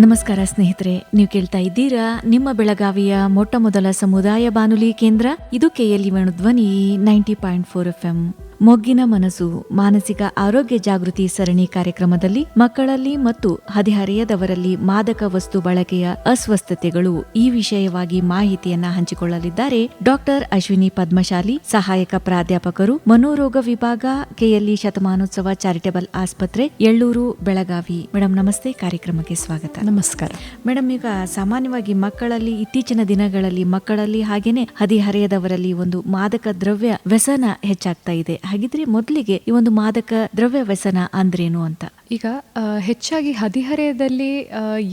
ನಮಸ್ಕಾರ ಸ್ನೇಹಿತರೆ, ನೀವು ಕೇಳ್ತಾ ಇದ್ದೀರಾ ನಿಮ್ಮ ಬೆಳಗಾವಿಯ ಮೊಟ್ಟ ಮೊದಲ ಸಮುದಾಯ ಬಾನುಲಿ ಕೇಂದ್ರ, ಇದು KLE Dhwani ninety point four F M. ಮೊಗ್ಗಿನ ಮನಸ್ಸು ಮಾನಸಿಕ ಆರೋಗ್ಯ ಜಾಗೃತಿ ಸರಣಿ ಕಾರ್ಯಕ್ರಮದಲ್ಲಿ ಮಕ್ಕಳಲ್ಲಿ ಮತ್ತು ಹದಿಹರೆಯದವರಲ್ಲಿ ಮಾದಕ ವಸ್ತು ಬಳಕೆಯ ಅಸ್ವಸ್ಥತೆಗಳು ಈ ವಿಷಯವಾಗಿ ಮಾಹಿತಿಯನ್ನ ಹಂಚಿಕೊಳ್ಳಲಿದ್ದಾರೆ. ಡಾಕ್ಟರ್ ಅಶ್ವಿನಿ ಪದ್ಮಶಾಲಿ ಸಹಾಯಕ ಪ್ರಾಧ್ಯಾಪಕರು ಮನೋರೋಗ ವಿಭಾಗ ಕೆಎಲ್ಇ ಶತಮಾನೋತ್ಸವ ಚಾರಿಟೇಬಲ್ ಆಸ್ಪತ್ರೆ ಎಳ್ಳೂರು ಬೆಳಗಾವಿ. ಮೇಡಮ್ ನಮಸ್ತೆ. ಕಾರ್ಯಕ್ರಮಕ್ಕೆ ಸ್ವಾಗತ. ನಮಸ್ಕಾರ. ಮೇಡಮ್ ಈಗ ಸಾಮಾನ್ಯವಾಗಿ ಮಕ್ಕಳಲ್ಲಿ ಇತ್ತೀಚಿನ ದಿನಗಳಲ್ಲಿ ಮಕ್ಕಳಲ್ಲಿ ಹಾಗೇನೆ ಹದಿಹರೆಯದವರಲ್ಲಿ ಒಂದು ಮಾದಕ ದ್ರವ್ಯ ವ್ಯಸನ ಹೆಚ್ಚಾಗ್ತಾ ಇದೆ. ಹಾಗಿದ್ರೆ ಮೊದಲಿಗೆ ಈ ಒಂದು ಮಾದಕ ದ್ರವ್ಯ ವ್ಯಸನ ಅಂದ್ರೇನು ಅಂತ. ಈಗ ಹೆಚ್ಚಾಗಿ ಹದಿಹರೆಯದಲ್ಲಿ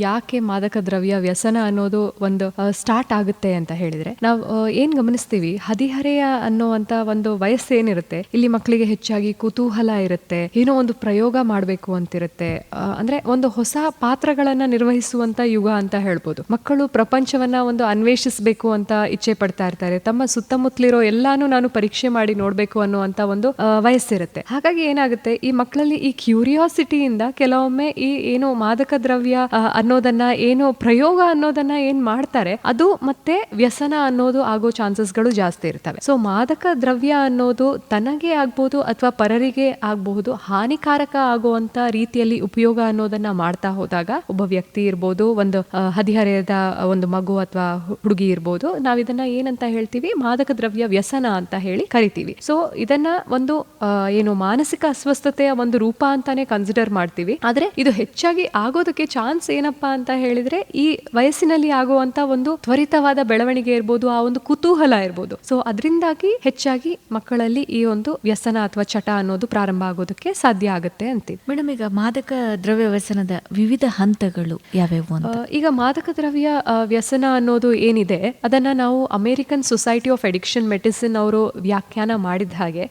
ಯಾಕೆ ಮಾದಕ ದ್ರವ್ಯ ವ್ಯಸನ ಅನ್ನೋದು ಒಂದು ಸ್ಟಾರ್ಟ್ ಆಗುತ್ತೆ ಅಂತ ಹೇಳಿದ್ರೆ, ನಾವು ಏನ್ ಗಮನಿಸ್ತೀವಿ? ಹದಿಹರೆಯ ಅನ್ನೋವಂತ ಒಂದು ವಯಸ್ಸು ಏನಿರುತ್ತೆ? ಇಲ್ಲಿ ಮಕ್ಕಳಿಗೆ ಹೆಚ್ಚಾಗಿ ಕುತೂಹಲ ಇರುತ್ತೆ, ಏನೋ ಒಂದು ಪ್ರಯೋಗ ಮಾಡಬೇಕು ಅಂತಿರುತ್ತೆ ಅಂದ್ರೆ ಒಂದು ಹೊಸ ಪಾತ್ರಗಳನ್ನ ನಿರ್ವಹಿಸುವಂತ ಯುಗ ಅಂತ ಹೇಳ್ಬೋದು. ಮಕ್ಕಳು ಪ್ರಪಂಚವನ್ನ ಒಂದು ಅನ್ವೇಷಿಸಬೇಕು ಅಂತ ಇಚ್ಛೆ ಪಡ್ತಾ ಇರ್ತಾರೆ. ತಮ್ಮ ಸುತ್ತಮುತ್ತಲಿರೋ ಎಲ್ಲಾನು ನಾನು ಪರೀಕ್ಷೆ ಮಾಡಿ ನೋಡ್ಬೇಕು ಅನ್ನುವಂತ ಒಂದು ವಯಸ್ಸಿರುತ್ತೆ. ಹಾಗಾಗಿ ಏನಾಗುತ್ತೆ? ಈ ಮಕ್ಕಳಲ್ಲಿ ಈ ಕ್ಯೂರಿಯಾಸಿಟಿಯಿಂದ ಕೆಲವೊಮ್ಮೆ ಈ ಏನು ಮಾದಕ ದ್ರವ್ಯ ಅನ್ನೋದನ್ನ ಏನು ಪ್ರಯೋಗ ಅನ್ನೋದನ್ನ ಏನ್ ಮಾಡ್ತಾರೆ, ಅದು ಮತ್ತೆ ವ್ಯಸನ ಅನ್ನೋದು ಆಗೋ ಚಾನ್ಸಸ್ಗಳು ಜಾಸ್ತಿ ಇರ್ತವೆ. ಸೊ ಮಾದಕ ದ್ರವ್ಯ ಅನ್ನೋದು ತನಗೆ ಆಗ್ಬಹುದು ಅಥವಾ ಪರರಿಗೆ ಆಗಬಹುದು, ಹಾನಿಕಾರಕ ಆಗುವಂತ ರೀತಿಯಲ್ಲಿ ಉಪಯೋಗ ಅನ್ನೋದನ್ನ ಮಾಡ್ತಾ ಹೋದಾಗ ಒಬ್ಬ ವ್ಯಕ್ತಿ ಇರ್ಬೋದು, ಒಂದು ಹದಿಹರೆಯದ ಒಂದು ಮಗು ಅಥವಾ ಹುಡುಗಿ ಇರ್ಬೋದು ಇದನ್ನ ಏನಂತ ಹೇಳ್ತೀವಿ? ಮಾದಕ ದ್ರವ್ಯ ವ್ಯಸನ ಅಂತ ಹೇಳಿ ಕರಿತೀವಿ. ಸೊ ಇದನ್ನ ಒಂದು ಏನು ಮಾನಸಿಕ ಅಸ್ವಸ್ಥತೆಯ ಒಂದು ರೂಪ ಅಂತಾನೆ ಕನ್ಸಿಡರ್ ಮಾಡ್ತೀವಿ. ಆದ್ರೆ ಇದು ಹೆಚ್ಚಾಗಿ ಆಗೋದಕ್ಕೆ ಚಾನ್ಸ್ ಏನಪ್ಪಾ ಅಂತ ಹೇಳಿದ್ರೆ ಈ ವಯಸ್ಸಿನಲ್ಲಿ ಆಗುವಂತ ಒಂದು ತ್ವರಿತವಾದ ಬೆಳವಣಿಗೆ ಇರ್ಬೋದು ಆ ಒಂದು ಕುತೂಹಲ ಇರ್ಬೋದು. ಸೊ ಅದರಿಂದಾಗಿ ಹೆಚ್ಚಾಗಿ ಮಕ್ಕಳಲ್ಲಿ ಈ ಒಂದು ವ್ಯಸನ ಅಥವಾ ಚಟ ಅನ್ನೋದು ಪ್ರಾರಂಭ ಆಗೋದಕ್ಕೆ ಸಾಧ್ಯ ಆಗುತ್ತೆ ಅಂತೀವಿ. ಮೇಡಮ್ ಈಗ ಮಾದಕ ದ್ರವ್ಯ ವ್ಯಸನದ ವಿವಿಧ ಹಂತಗಳು ಯಾವ್ಯಾವು ಅಂತ? ಈಗ ಮಾದಕ ದ್ರವ್ಯ ವ್ಯಸನ ಅನ್ನೋದು ಏನಿದೆ ಅದನ್ನ ನಾವು American society of addiction medicine ಅವರು ವ್ಯಾಖ್ಯಾನ ಮಾಡಿದ ಹಾಗೆ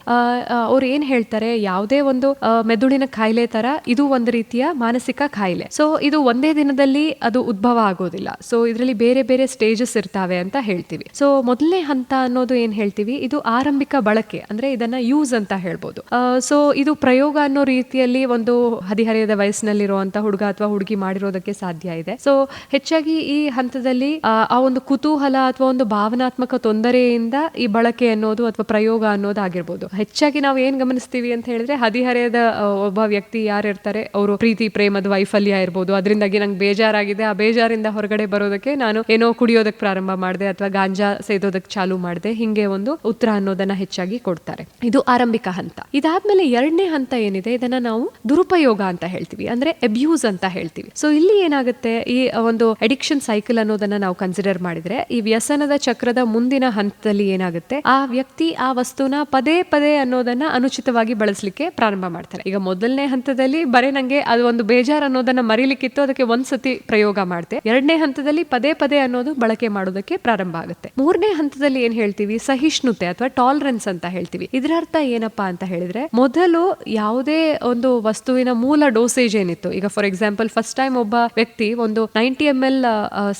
ಅವ್ರು ಏನ್ ಹೇಳ್ತಾರೆ ಯಾವುದೇ ಒಂದು ಮೆದುಳಿನ ಕಾಯಿಲೆ ತರ ಇದು ಒಂದು ರೀತಿಯ ಮಾನಸಿಕ ಕಾಯಿಲೆ ಸೊ ಇದು ಒಂದೇ ದಿನದಲ್ಲಿ ಅದು ಉದ್ಭವ ಆಗೋದಿಲ್ಲ. ಸೊ ಇದರಲ್ಲಿ ಬೇರೆ ಬೇರೆ ಸ್ಟೇಜಸ್ ಇರ್ತಾವೆ ಅಂತ ಹೇಳ್ತೀವಿ. ಸೊ ಮೊದಲನೇ ಹಂತ ಅನ್ನೋದು ಏನ್ ಹೇಳ್ತೀವಿ? ಇದು ಆರಂಭಿಕ ಬಳಕೆ, ಅಂದ್ರೆ ಇದನ್ನ ಯೂಸ್ ಅಂತ ಹೇಳ್ಬೋದು. ಸೊ ಇದು ಪ್ರಯೋಗ ಅನ್ನೋ ರೀತಿಯಲ್ಲಿ ಒಂದು ಹದಿಹರೆಯದ ವಯಸ್ಸಿನಲ್ಲಿರುವಂತ ಹುಡುಗ ಅಥವಾ ಹುಡುಗಿ ಮಾಡಿರೋದಕ್ಕೆ ಸಾಧ್ಯ ಇದೆ. ಸೊ ಹೆಚ್ಚಾಗಿ ಈ ಹಂತದಲ್ಲಿ, ಆ ಒಂದು ಕುತೂಹಲ ಅಥವಾ ಒಂದು ಭಾವನಾತ್ಮಕ ತೊಂದರೆಯಿಂದ ಈ ಬಳಕೆ ಅನ್ನೋದು ಅಥವಾ ಪ್ರಯೋಗ ಅನ್ನೋದು ಆಗಿರ್ಬೋದು. ಹೆಚ್ಚಾಗಿ ನಾವು ಏನ್ ಗಮನಿಸ್ತೀವಿ ಅಂತ ಹೇಳಿದ್ರೆ, ಹದಿಹರೆಯದ ಒಬ್ಬ ವ್ಯಕ್ತಿ ಯಾರು ಇರ್ತಾರೆ ಅವರು ಪ್ರೀತಿ, ಪ್ರೇಮದ ವೈಫಲ್ಯ ಇರ್ಬೋದು. ಅದರಿಂದಾಗಿ ನಂಗೆ ಬೇಜಾರಾಗಿದೆ. ಆ ಬೇಜಾರಿಂದ ಹೊರಗಡೆ ಬರೋದಕ್ಕೆ ನಾನು ಏನೋ ಕುಡಿಯೋದಕ್ಕೆ ಪ್ರಾರಂಭ ಮಾಡಿದೆ ಅಥವಾ ಗಾಂಜಾ ಸೇದೋದಕ್ಕೆ ಚಾಲು ಮಾಡಿದೆ. ಹಿಂಗೆ ಒಂದು ಉತ್ತರ ಅನ್ನೋದನ್ನ ಹೆಚ್ಚಾಗಿ ಕೊಡ್ತಾರೆ. ಇದು ಆರಂಭಿಕ ಹಂತ. ಇದಾದ್ಮೇಲೆ ಎರಡನೇ ಹಂತ ಏನಿದೆ? ಇದನ್ನ ನಾವು ದುರುಪಯೋಗ ಅಂತ ಹೇಳ್ತೀವಿ. ಅಂದ್ರೆ ಅಬ್ಯೂಸ್ ಅಂತ ಹೇಳ್ತೀವಿ. ಸೊ ಇಲ್ಲಿ ಏನಾಗುತ್ತೆ? ಈ ಒಂದು ಅಡಿಕ್ಷನ್ ಸೈಕಲ್ ಅನ್ನೋದನ್ನ ನಾವು ಕನ್ಸಿಡರ್ ಮಾಡಿದ್ರೆ, ಈ ವ್ಯಸನದ ಚಕ್ರದ ಮುಂದಿನ ಹಂತದಲ್ಲಿ ಏನಾಗುತ್ತೆ? ಆ ವ್ಯಕ್ತಿ ಆ ವಸ್ತುನ ಪದೇ ಪದೇ ಅನ್ನೋದನ್ನ ಅನುಚಿತವಾಗಿ ಬಳಸಲಿಕ್ಕೆ ಪ್ರಾರಂಭ ಮಾಡ್ತಾರೆ. ಈಗ ಮೊದಲನೇ ಹಂತದಲ್ಲಿ ಬರೀ ನಂಗೆ ಅದು ಒಂದು ಬೇಜಾರು ಅನ್ನೋದನ್ನ ಮರಿಲಿಕ್ಕಿತ್ತು, ಅದಕ್ಕೆ ಒಂದ್ಸತಿ ಪ್ರಯೋಗ ಮಾಡ್ತೆ. ಎರಡನೇ ಹಂತದಲ್ಲಿ ಪದೇ ಪದೇ ಅನ್ನೋದು ಬಳಕೆ ಮಾಡೋದಕ್ಕೆ ಪ್ರಾರಂಭ ಆಗುತ್ತೆ. ಮೂರನೇ ಹಂತದಲ್ಲಿ ಏನ್ ಹೇಳ್ತೀವಿ? ಸಹಿಷ್ಣುತೆ ಅಥವಾ ಟಾಲರೆನ್ಸ್ ಅಂತ ಹೇಳ್ತೀವಿ. ಇದರ ಅರ್ಥ ಏನಪ್ಪಾ ಅಂತ ಹೇಳಿದ್ರೆ, ಮೊದಲು ಯಾವುದೇ ಒಂದು ವಸ್ತುವಿನ ಮೂಲ ಡೋಸೇಜ್ ಏನಿತ್ತು. ಈಗ ಫಾರ್ ಎಕ್ಸಾಂಪಲ್ ಫಸ್ಟ್ ಟೈಮ್ ಒಬ್ಬ ವ್ಯಕ್ತಿ ಒಂದು ನೈಂಟಿ ಎಂ ಎಲ್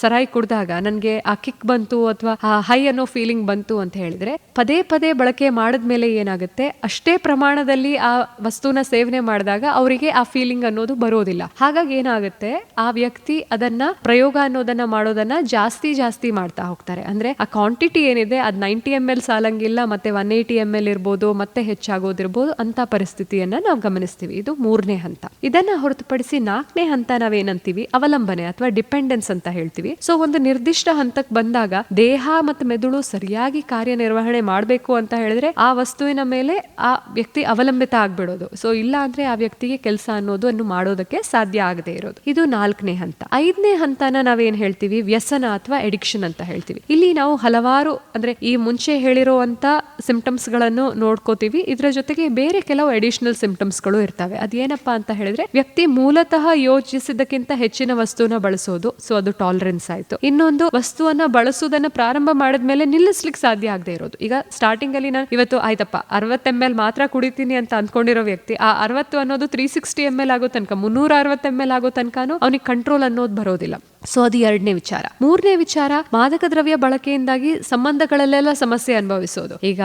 ಸರಾಯಿ ಕುಡಿದಾಗ ನನಗೆ ಆ ಕಿಕ್ ಬಂತು ಅಥವಾ ಹೈ ಅನ್ನೋ ಫೀಲಿಂಗ್ ಬಂತು ಅಂತ ಹೇಳಿದ್ರೆ, ಪದೇ ಪದೇ ಬಳಕೆ ಮಾಡಿದ್ಮೇಲೆ ಏನಾಗುತ್ತೆ? ಅಷ್ಟೇ ಪ್ರಮಾಣದಲ್ಲಿ ಆ ವಸ್ತುನ ಸೇವನೆ ಮಾಡಿದಾಗ ಅವರಿಗೆ ಆ ಫೀಲಿಂಗ್ ಅನ್ನೋದು ಬರೋದಿಲ್ಲ. ಹಾಗಾಗಿ ಏನಾಗುತ್ತೆ? ಆ ವ್ಯಕ್ತಿ ಅದನ್ನ ಪ್ರಯೋಗ ಅನ್ನೋದನ್ನ ಮಾಡೋದನ್ನ ಜಾಸ್ತಿ ಜಾಸ್ತಿ ಮಾಡ್ತಾ ಹೋಗ್ತಾರೆ. ಅಂದ್ರೆ ಆ ಕ್ವಾಂಟಿಟಿ ಏನಿದೆ, ಅದ್ ನೈಂಟಿ ಎಂ ಎಲ್ ಸಾಲಂಗಿಲ್ಲ, ಮತ್ತೆ ಒನ್ ಏಯ್ಟಿ ಎಂ ಎಲ್ ಇರ್ಬೋದು, ಮತ್ತೆ ಹೆಚ್ಚಾಗೋದಿರ್ಬೋದು ಅಂತ ಪರಿಸ್ಥಿತಿಯನ್ನ ನಾವು ಗಮನಿಸ್ತೀವಿ. ಇದು ಮೂರನೇ ಹಂತ. ಇದನ್ನ ಹೊರತುಪಡಿಸಿ ನಾಲ್ಕನೇ ಹಂತ ನಾವೇನಂತೀವಿ? ಅವಲಂಬನೆ ಅಥವಾ ಡಿಪೆಂಡೆನ್ಸ್ ಅಂತ ಹೇಳ್ತೀವಿ. ಸೊ ಒಂದು ನಿರ್ದಿಷ್ಟ ಹಂತಕ್ಕೆ ಬಂದಾಗ ದೇಹ ಮತ್ತು ಮೆದುಳು ಸರಿಯಾಗಿ ಕಾರ್ಯನಿರ್ವಹಣೆ ಮಾಡಬೇಕು ಅಂತ ಹೇಳಿದ್ರೆ ಆ ವಸ್ತುವಿನ ಮೇಲೆ ಆ ವ್ಯಕ್ತಿ ಅವಲಂಬಿತ ಆಗ್ಬಿಡೋದು. ಸೊ ಇಲ್ಲ ಅಂದ್ರೆ ಆ ವ್ಯಕ್ತಿಗೆ ಕೆಲಸ ಅನ್ನೋದು ಅನ್ನು ಮಾಡೋದಕ್ಕೆ ಸಾಧ್ಯ ಆಗದೆ ಇರೋದು. ಇದು ನಾಲ್ಕನೇ ಹಂತ. ಐದನೇ ಹಂತನ ನಾವೇನ್ ಹೇಳ್ತೀವಿ? ವ್ಯಸನ ಅಥವಾ ಎಡಿಕ್ಷನ್ ಅಂತ ಹೇಳ್ತೀವಿ. ಇಲ್ಲಿ ನಾವು ಹಲವಾರು ಅಂದ್ರೆ ಈ ಮುಂಚೆ ಹೇಳಿರುವಂತ ಸಿಂಪ್ಟಮ್ಸ್ಗಳನ್ನು ನೋಡ್ಕೋತೀವಿ. ಇದರ ಜೊತೆಗೆ ಬೇರೆ ಕೆಲವು ಅಡಿಷನಲ್ ಸಿಂಪ್ಟಮ್ಸ್ಗಳು ಇರ್ತವೆ. ಅದೇನಪ್ಪಾ ಅಂತ ಹೇಳಿದ್ರೆ, ವ್ಯಕ್ತಿ ಮೂಲತಃ ಯೋಚಿಸಿದ್ದಕ್ಕಿಂತ ಹೆಚ್ಚಿನ ವಸ್ತುವನ್ನ ಬಳಸೋದು. ಸೊ, ಅದು ಟಾಲರೆನ್ಸ್ ಆಯ್ತು. ಇನ್ನೊಂದು, ವಸ್ತುವನ್ನ ಬಳಸೋದನ್ನ ಪ್ರಾರಂಭ ಮಾಡಿದ್ಮೇಲೆ ನಿಲ್ಲಿಸ್ಲಿಕ್ಕೆ ಸಾಧ್ಯ ಆಗದೆ ಇರೋದು. ಈಗ ಸ್ಟಾರ್ಟಿಂಗ್ ಅಲ್ಲಿ ನಾನು ಇವತ್ತು, ಆಯ್ತಪ್ಪ, ಅರವತ್ತು ಎಂ ಎಲ್ ಮಾತ್ರ ಕುಡಿತೀನಿ ಅಂತ ಅಂದ್ಕೊಂಡಿರೋ ವ್ಯಕ್ತಿ, ಆ ಅರವತ್ತು ಅನ್ನೋದು ತ್ರೀ ಸಿಕ್ಸ್ಟಿ ಎಂ ಎಲ್ ಆಗೋ ತನಕ ಮುನ್ನೂರ ಅರವತ್ತು ಎಂ ಎಲ್ ಆಗೋ ತನಕನೂ ಅವನಿಗೆ ಕಂಟ್ರೋಲ್ ಅನ್ನೋದು ಬರೋದಿಲ್ಲ. ಸೊ ಅದು ಎರಡನೇ ವಿಚಾರ. ಮೂರನೇ ವಿಚಾರ, ಮಾದಕ ದ್ರವ್ಯ ಬಳಕೆಯಿಂದಾಗಿ ಸಂಬಂಧಗಳಲ್ಲೆಲ್ಲ ಸಮಸ್ಯೆ ಅನುಭವಿಸೋದು. ಈಗ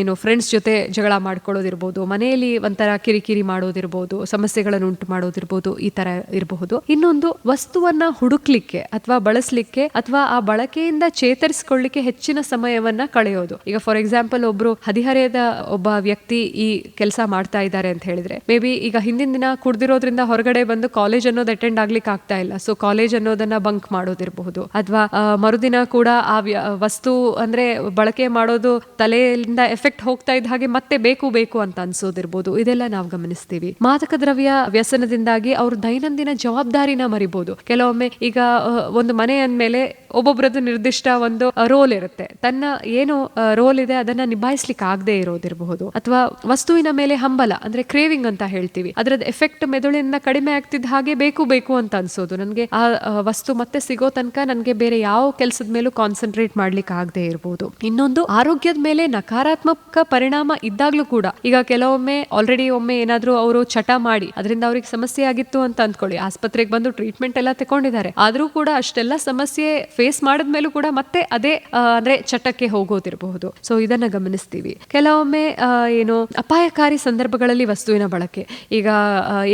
ಏನು ಫ್ರೆಂಡ್ಸ್ ಜೊತೆ ಜಗಳ ಮಾಡ್ಕೊಳ್ಳೋದಿರ್ಬೋದು, ಮನೆಯಲ್ಲಿ ಒಂಥರ ಕಿರಿಕಿರಿ ಮಾಡೋದಿರ್ಬೋದು, ಸಮಸ್ಯೆಗಳನ್ನು ಉಂಟು ಮಾಡೋದಿರ್ಬೋದು, ಈ ತರ ಇರಬಹುದು. ಇನ್ನೊಂದು, ವಸ್ತುವನ್ನ ಹುಡುಕ್ಲಿಕ್ಕೆ ಅಥವಾ ಬಳಸಲಿಕ್ಕೆ ಅಥವಾ ಆ ಬಳಕೆಯಿಂದ ಚೇತರಿಸಿಕೊಳ್ಳಿಕ್ಕೆ ಹೆಚ್ಚಿನ ಸಮಯವನ್ನ ಕಳೆಯೋದು. ಈಗ ಫಾರ್ ಎಕ್ಸಾಂಪಲ್ ಒಬ್ರು ಹದಿಹರೆಯದ ಒಬ್ಬ ವ್ಯಕ್ತಿ ಈ ಕೆಲಸ ಮಾಡ್ತಾ ಇದ್ದಾರೆ ಅಂತ ಹೇಳಿದ್ರೆ ಮೇ ಬಿ ಈಗ ಹಿಂದಿನ ದಿನ ಕುಡ್ದಿರೋದ್ರಿಂದ ಹೊರಗಡೆ ಬಂದು ಕಾಲೇಜ್ ಅನ್ನೋದು ಅಟೆಂಡ್ ಆಗ್ಲಿಕ್ಕೆ ಆಗ್ತಾ ಇಲ್ಲ. ಸೊ ಕಾಲೇಜ್ ಅನ್ನೋದನ್ನ ಬಂಕ್ ಮಾಡೋದಿರಬಹುದು. ಅಥವಾ ಮರುದಿನ ಕೂಡ ಆ ವಸ್ತು ಅಂದ್ರೆ ಬಳಕೆ ಮಾಡೋದು ತಲೆಯಿಂದ ಎಫೆಕ್ಟ್ ಹೋಗ್ತಾ ಇದ್ದ ಹಾಗೆ ಮತ್ತೆ ಬೇಕು ಬೇಕು ಅಂತ ಅನ್ಸೋದಿರ್ಬೋದು. ಇದೆಲ್ಲ ನಾವು ಗಮನಿಸ್ತೀವಿ. ಮಾದಕ ದ್ರವ್ಯ ವ್ಯಸನದಿಂದಾಗಿ ಅವ್ರ ದೈನಂದಿನ ಜವಾಬ್ದಾರಿನ ಮರಿಬಹುದು ಕೆಲವೊಮ್ಮೆ ಈಗ ಒಂದು ಮನೆ ಅಂದ್ಮೇಲೆ ಒಬ್ಬೊಬ್ರದ್ದು ನಿರ್ದಿಷ್ಟ ಒಂದು ರೋಲ್ ಇರುತ್ತೆ. ತನ್ನ ಏನು ರೋಲ್ ಇದೆ ಅದನ್ನ ನಿಭಾಯಿಸ್ಲಿಕ್ಕೆ ಆಗದೆ ಇರೋದಿರಬಹುದು. ಅಥವಾ ವಸ್ತುವಿನ ಮೇಲೆ ಹಂಬಲ, ಅಂದ್ರೆ ಕ್ರೇವಿಂಗ್ ಅಂತ ಹೇಳ್ತೀವಿ. ಅದರದ ಎಫೆಕ್ಟ್ ಮೆದುಳಿನಿಂದ ಕಡಿಮೆ ಆಗ್ತಿದ್ದ ಹಾಗೆ ಬೇಕು ಬೇಕು ಅಂತ ಅನ್ಸೋದು. ನನಗೆ ಆ ವಸ್ತು ಮತ್ತೆ ಸಿಗೋ ತನಕ ನನಗೆ ಬೇರೆ ಯಾವ ಕೆಲಸದ ಮೇಲೂ ಕಾನ್ಸಂಟ್ರೇಟ್ ಮಾಡ್ಲಿಕ್ಕೆ ಆಗದೆ ಇರಬಹುದು ಇನ್ನೊಂದು, ಆರೋಗ್ಯದ ಮೇಲೆ ನಕಾರಾತ್ಮಕ ಪರಿಣಾಮ ಇದ್ದಾಗ್ಲೂ ಕೂಡ, ಈಗ ಕೆಲವೊಮ್ಮೆ ಆಲ್ರೆಡಿ ಒಮ್ಮೆ ಏನಾದ್ರೂ ಅವರು ಚಟ ಮಾಡಿ, ಅದರಿಂದ ಅವ್ರಿಗೆ ಸಮಸ್ಯೆ ಆಗಿತ್ತು ಅಂತ ಅಂದ್ಕೊಳ್ಳಿ. ಆಸ್ಪತ್ರೆಗೆ ಬಂದು ಟ್ರೀಟ್ಮೆಂಟ್ ಎಲ್ಲ ತಗೊಂಡಿದ್ದಾರೆ ಆದ್ರೂ ಕೂಡ ಅಷ್ಟೆಲ್ಲ ಸಮಸ್ಯೆ ಫೇಸ್ ಮಾಡಿದ್ಮೇಲೂ ಕೂಡ ಮತ್ತೆ ಅದೇ ಅಂದ್ರೆ ಚಟಕ್ಕೆ ಹೋಗೋದಿರಬಹುದು. ಸೊ ಇದನ್ನ ಗಮನಿಸ್ತೀವಿ. ಕೆಲವೊಮ್ಮೆ ಏನು ಅಪಾಯಕಾರಿ ಸಂದರ್ಭಗಳಲ್ಲಿ ವಸ್ತುವಿನ ಬಳಕೆ. ಈಗ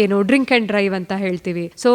ಏನು ಡ್ರಿಂಕ್ ಅಂಡ್ ಡ್ರೈವ್ ಅಂತ ಹೇಳ್ತೀವಿ. ಸೊ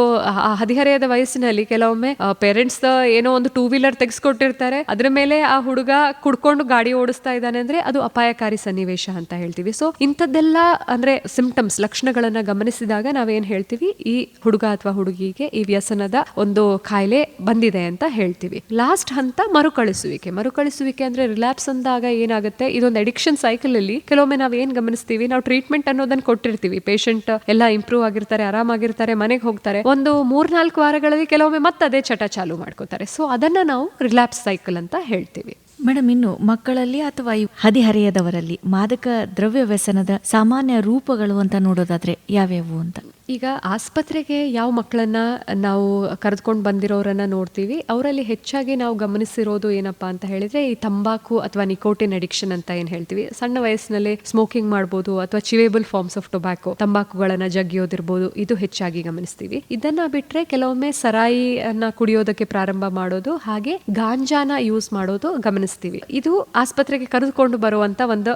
ಹದಿಹರೆಯದ ವಯಸ್ಸಿನಲ್ಲಿ ಕೆಲವೊಮ್ಮೆ ಪೇರೆಂಟ್ಸ್ ಏನೋ ಒಂದು ಟೂ ವೀಲರ್ ತೆಗೆಸ್ಕೊಟ್ಟಿರ್ತಾರೆ. ಅದ್ರ ಮೇಲೆ ಆ ಹುಡುಗ ಕುಡ್ಕೊಂಡು ಗಾಡಿ ಓಡಿಸ್ತಾ ಇದ್ದಾನೆ ಅಂದ್ರೆ ಅದು ಅಪಾಯಕಾರಿ ಸನ್ನಿವೇಶ ಅಂತ ಹೇಳ್ತೀವಿ. ಸೊ ಇಂಥದ್ದೆಲ್ಲ, ಅಂದ್ರೆ ಸಿಂಪ್ಟಮ್ಸ್ ಲಕ್ಷಣಗಳನ್ನ ಗಮನಿಸಿದಾಗ ನಾವೇನ್ ಹೇಳ್ತೀವಿ? ಈ ಹುಡುಗ ಅಥವಾ ಹುಡುಗಿಗೆ ಈ ವ್ಯಸನದ ಒಂದು ಕಾಯಿಲೆ ಬಂದಿದೆ ಅಂತ ಹೇಳ್ತೀವಿ. ಲಾಸ್ಟ್ ಹಂತ ಮರುಕಳಿಸುವಿಕೆ. ಮರುಕಳಿಸುವಿಕೆ ಅಂದ್ರೆ ರಿಲ್ಯಾಪ್ಸ್ ಅಂದಾಗ ಏನಾಗುತ್ತೆ? ಇದೊಂದು ಅಡಿಕ್ಷನ್ ಸೈಕಲ್ ಅಲ್ಲಿ ಕೆಲವೊಮ್ಮೆ ನಾವ್ ಏನ್ ಗಮನಿಸ್ತೀವಿ? ನಾವು ಟ್ರೀಟ್ಮೆಂಟ್ ಅನ್ನೋದನ್ನ ಕೊಟ್ಟಿರ್ತೀವಿ. ಪೇಷಂಟ್ ಎಲ್ಲ ಇಂಪ್ರೂವ್ ಆಗಿರ್ತಾರೆ, ಆರಾಮಾಗಿರ್ತಾರೆ, ಮನೆಗೆ ಹೋಗ್ತಾರೆ. ಒಂದು ಮೂರ್ನಾಲ್ಕು ವಾರಗಳಲ್ಲಿ ಕೆಲವೊಮ್ಮೆ ಮತ್ತೆ ಅದೇ ಚಟ ಚಾಲು ಮಾಡ್ಕೋತಾರೆ. ಸೊ ಅದನ್ನ ನಾವು ರಿಲ್ಯಾಪ್ಸ್ ಸೈಕಲ್ ಅಂತ ಹೇಳ್ತೀವಿ. ಮೇಡಮ್, ಇನ್ನು ಮಕ್ಕಳಲ್ಲಿ ಅಥವಾ ಹದಿಹರೆಯದವರಲ್ಲಿ ಮಾದಕ ದ್ರವ್ಯ ವ್ಯಸನದ ಸಾಮಾನ್ಯ ರೂಪಗಳು ಅಂತ ನೋಡೋದಾದ್ರೆ ಯಾವ್ಯಾವು ಅಂತ? ಈಗ ಆಸ್ಪತ್ರೆಗೆ ಯಾವ ಮಕ್ಕಳನ್ನ ನಾವು ಕರೆದುಕೊಂಡು ಬಂದಿರೋರನ್ನ ನೋಡ್ತೀವಿ. ಅವರಲ್ಲಿ ಹೆಚ್ಚಾಗಿ ನಾವು ಗಮನಿಸಿರೋದು ಏನಪ್ಪಾ ಅಂತ ಹೇಳಿದ್ರೆ ಈ ತಂಬಾಕು ಅಥವಾ ನಿಕೋಟಿನ್ ಅಡಿಕ್ಷನ್ ಅಂತ ಏನ್ ಹೇಳ್ತೀವಿ. ಸಣ್ಣ ವಯಸ್ಸಿನಲ್ಲಿ ಸ್ಮೋಕಿಂಗ್ ಮಾಡ್ಬೋದು ಅಥವಾ ಚಿವೇಬಲ್ ಫಾರ್ಮ್ಸ್ ಆಫ್ ಟೊಬ್ಯಾಕೋ ತಂಬಾಕುಗಳನ್ನ ಜಗ್ಗಿಯೋದಿರ್ಬೋದು. ಇದು ಹೆಚ್ಚಾಗಿ ಗಮನಿಸ್ತೀವಿ. ಇದನ್ನ ಬಿಟ್ರೆ ಕೆಲವೊಮ್ಮೆ ಸರಾಯಿಯನ್ನ ಕುಡಿಯೋದಕ್ಕೆ ಪ್ರಾರಂಭ ಮಾಡೋದು ಹಾಗೆ ಗಾಂಜಾನ ಯೂಸ್ ಮಾಡೋದು ಗಮನಿಸ್ತೀವಿ. ಇದು ಆಸ್ಪತ್ರೆಗೆ ಕರೆದುಕೊಂಡು ಬರುವಂತ ಒಂದು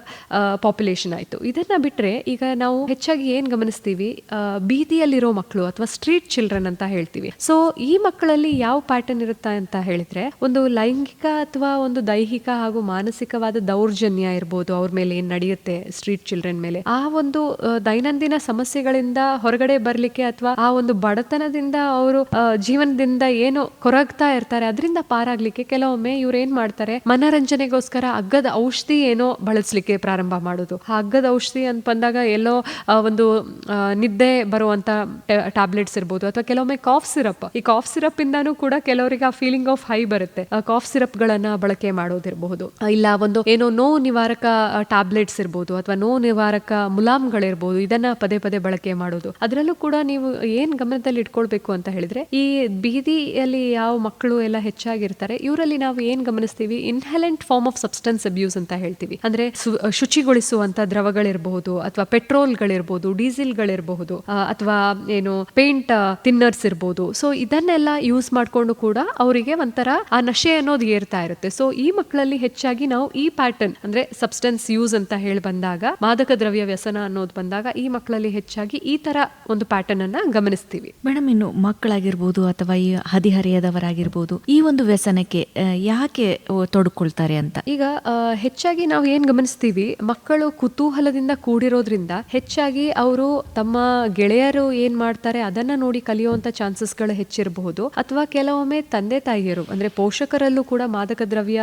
ಪಾಪ್ಯುಲೇಷನ್ ಆಯ್ತು. ಇದನ್ನ ಬಿಟ್ರೆ ಈಗ ನಾವು ಹೆಚ್ಚಾಗಿ ಏನ್ ಗಮನಿಸ್ತೀವಿ ಆ, ಬೀದಿಯಲ್ಲಿರೋ ಮಕ್ಕಳು ಅಥವಾ ಸ್ಟ್ರೀಟ್ ಚಿಲ್ಡ್ರನ್ ಅಂತ ಹೇಳ್ತೀವಿ. ಸೊ ಈ ಮಕ್ಕಳಲ್ಲಿ ಯಾವ ಪ್ಯಾಟರ್ನ್ ಇರುತ್ತೆ ಅಂತ ಹೇಳಿದ್ರೆ, ಒಂದು ಲೈಂಗಿಕ ಅಥವಾ ಒಂದು ದೈಹಿಕ ಹಾಗೂ ಮಾನಸಿಕವಾದ ದೌರ್ಜನ್ಯ ಇರ್ಬೋದು, ಅವ್ರ ಮೇಲೆ ಏನ್ ನಡೆಯುತ್ತೆ ಸ್ಟ್ರೀಟ್ ಚಿಲ್ಡ್ರನ್ ಮೇಲೆ. ಆ ಒಂದು ದೈನಂದಿನ ಸಮಸ್ಯೆಗಳಿಂದ ಹೊರಗಡೆ ಬರ್ಲಿಕ್ಕೆ ಅಥವಾ ಆ ಒಂದು ಬಡತನದಿಂದ ಅವರು ಜೀವನದಿಂದ ಏನು ಕೊರಗ್ತಾ ಇರ್ತಾರೆ, ಅದರಿಂದ ಪಾರಾಗ್ಲಿಕ್ಕೆ ಕೆಲವೊಮ್ಮೆ ಇವ್ರು ಏನ್ ಮಾಡ್ತಾರೆ, ಮನರಂಜನೆಗೋಸ್ಕರ ಅಗ್ಗದ ಔಷಧಿ ಏನೋ ಬಳಸಲಿಕ್ಕೆ ಪ್ರಾರಂಭ ಮಾಡೋದು. ಅಗ್ಗದ ಔಷಧಿ ಅಂತ ಬಂದಾಗ ಎಲ್ಲೋ ಒಂದು ನಿದ್ದೆ ನಿದ್ದೆ ಬರುವಂತ ಟ್ಯಾಬ್ಲೆಟ್ಸ್ ಇರ್ಬೋದು ಅಥವಾ ಕೆಲವೊಮ್ಮೆ ಕಾಫ್ ಸಿರಪ್ ಈ ಕಾಫ್ ಸಿರಪ್ ಇಂದಾನು ಕೂಡ ಕೆಲವರಿಗೆ ಆ ಫೀಲಿಂಗ್ ಆಫ್ ಹೈ ಬರುತ್ತೆ. ಕಾಫ್ ಸಿರಪ್ ಗಳನ್ನ ಬಳಕೆ ಮಾಡೋದಿರಬಹುದು. ಇಲ್ಲ ಒಂದು ಏನೋ ನೋವು ನಿವಾರಕ ಟ್ಯಾಬ್ಲೆಟ್ಸ್ ಇರ್ಬೋದು ಅಥವಾ ನೋವು ನಿವಾರಕ ಮುಲಾಮ್ಗಳಿರ್ಬೋದು, ಇದನ್ನ ಪದೇ ಪದೇ ಬಳಕೆ ಮಾಡೋದು. ಅದರಲ್ಲೂ ಕೂಡ ನೀವು ಏನ್ ಗಮನದಲ್ಲಿ ಇಟ್ಕೊಳ್ಬೇಕು ಅಂತ ಹೇಳಿದ್ರೆ, ಈ ಬೀದಿಯಲ್ಲಿ ಯಾವ ಮಕ್ಕಳು ಎಲ್ಲ ಹೆಚ್ಚಾಗಿರ್ತಾರೆ, ಇವರಲ್ಲಿ ನಾವು ಏನ್ ಗಮನಿಸ್ತೀವಿ? Inhalant form of substance abuse ಅಂತ ಹೇಳ್ತೀವಿ. ಅಂದ್ರೆ ಶುಚಿಗೊಳಿಸುವಂತ ದ್ರವಗಳಿರಬಹುದು ಅಥವಾ ಪೆಟ್ರೋಲ್ಗಳಿರ್ಬೋದು ಡೀಸೆಲ್ಗಳಿರಬಹುದು ಅಥವಾ ಏನು ಪೇಂಟ್ ತಿನ್ನರ್ಸ್ ಇರ್ಬೋದು. ಸೊ ಇದನ್ನೆಲ್ಲ ಯೂಸ್ ಮಾಡಿಕೊಂಡು ಕೂಡ ಅವರಿಗೆ ಒಂಥರ ಆ ನಶೆ ಅನ್ನೋದು ಏರ್ತಾ ಇರುತ್ತೆ. ಸೊ ಈ ಮಕ್ಕಳಲ್ಲಿ ಹೆಚ್ಚಾಗಿ ನಾವು ಈ ಪ್ಯಾಟರ್ನ್ ಅಂದ್ರೆ ಸಬ್ಸ್ಟೆನ್ಸ್ ಯೂಸ್ ಅಂತ ಹೇಳಿ ಬಂದಾಗ ಮಾದಕ ದ್ರವ್ಯ ವ್ಯಸನ ಅನ್ನೋದು ಬಂದಾಗ ಈ ಮಕ್ಕಳಲ್ಲಿ ಹೆಚ್ಚಾಗಿ ಈ ತರ ಒಂದು ಪ್ಯಾಟರ್ನ್ ಅನ್ನ ಗಮನಿಸ್ತೀವಿ. ಮೇಡಮ್ ಇನ್ನು ಮಕ್ಕಳಾಗಿರ್ಬೋದು ಅಥವಾ ಈ ಹದಿಹರೆಯದವರಾಗಿರ್ಬೋದು ಈ ಒಂದು ವ್ಯಸನಕ್ಕೆ ಯಾಕೆ ತೊಡ್ಕೊಳ್ತಾರೆ ಅಂತ? ಈಗ ಹೆಚ್ಚಾಗಿ ನಾವು ಏನ್ ಗಮನಿಸ್ತೀವಿ ಮಕ್ಕಳು ಕುತೂಹಲದಿಂದ ಕೂಡಿರೋದ್ರಿಂದ ಹೆಚ್ಚಾಗಿ ಅವರು ತಮ್ಮ ಗೆಳೆಯರು ಏನ್ ಮಾಡ್ತಾರೆ, ಅದನ್ನ ನೋಡಿ ಕಲಿಯುವಂತ ಚಾನ್ಸಸ್ಗಳು ಹೆಚ್ಚಿರಬಹುದು. ಅಥವಾ ಕೆಲವೊಮ್ಮೆ ತಂದೆ ತಾಯಿಯರು, ಅಂದ್ರೆ ಪೋಷಕರಲ್ಲೂ ಕೂಡ ಮಾದಕ ದ್ರವ್ಯ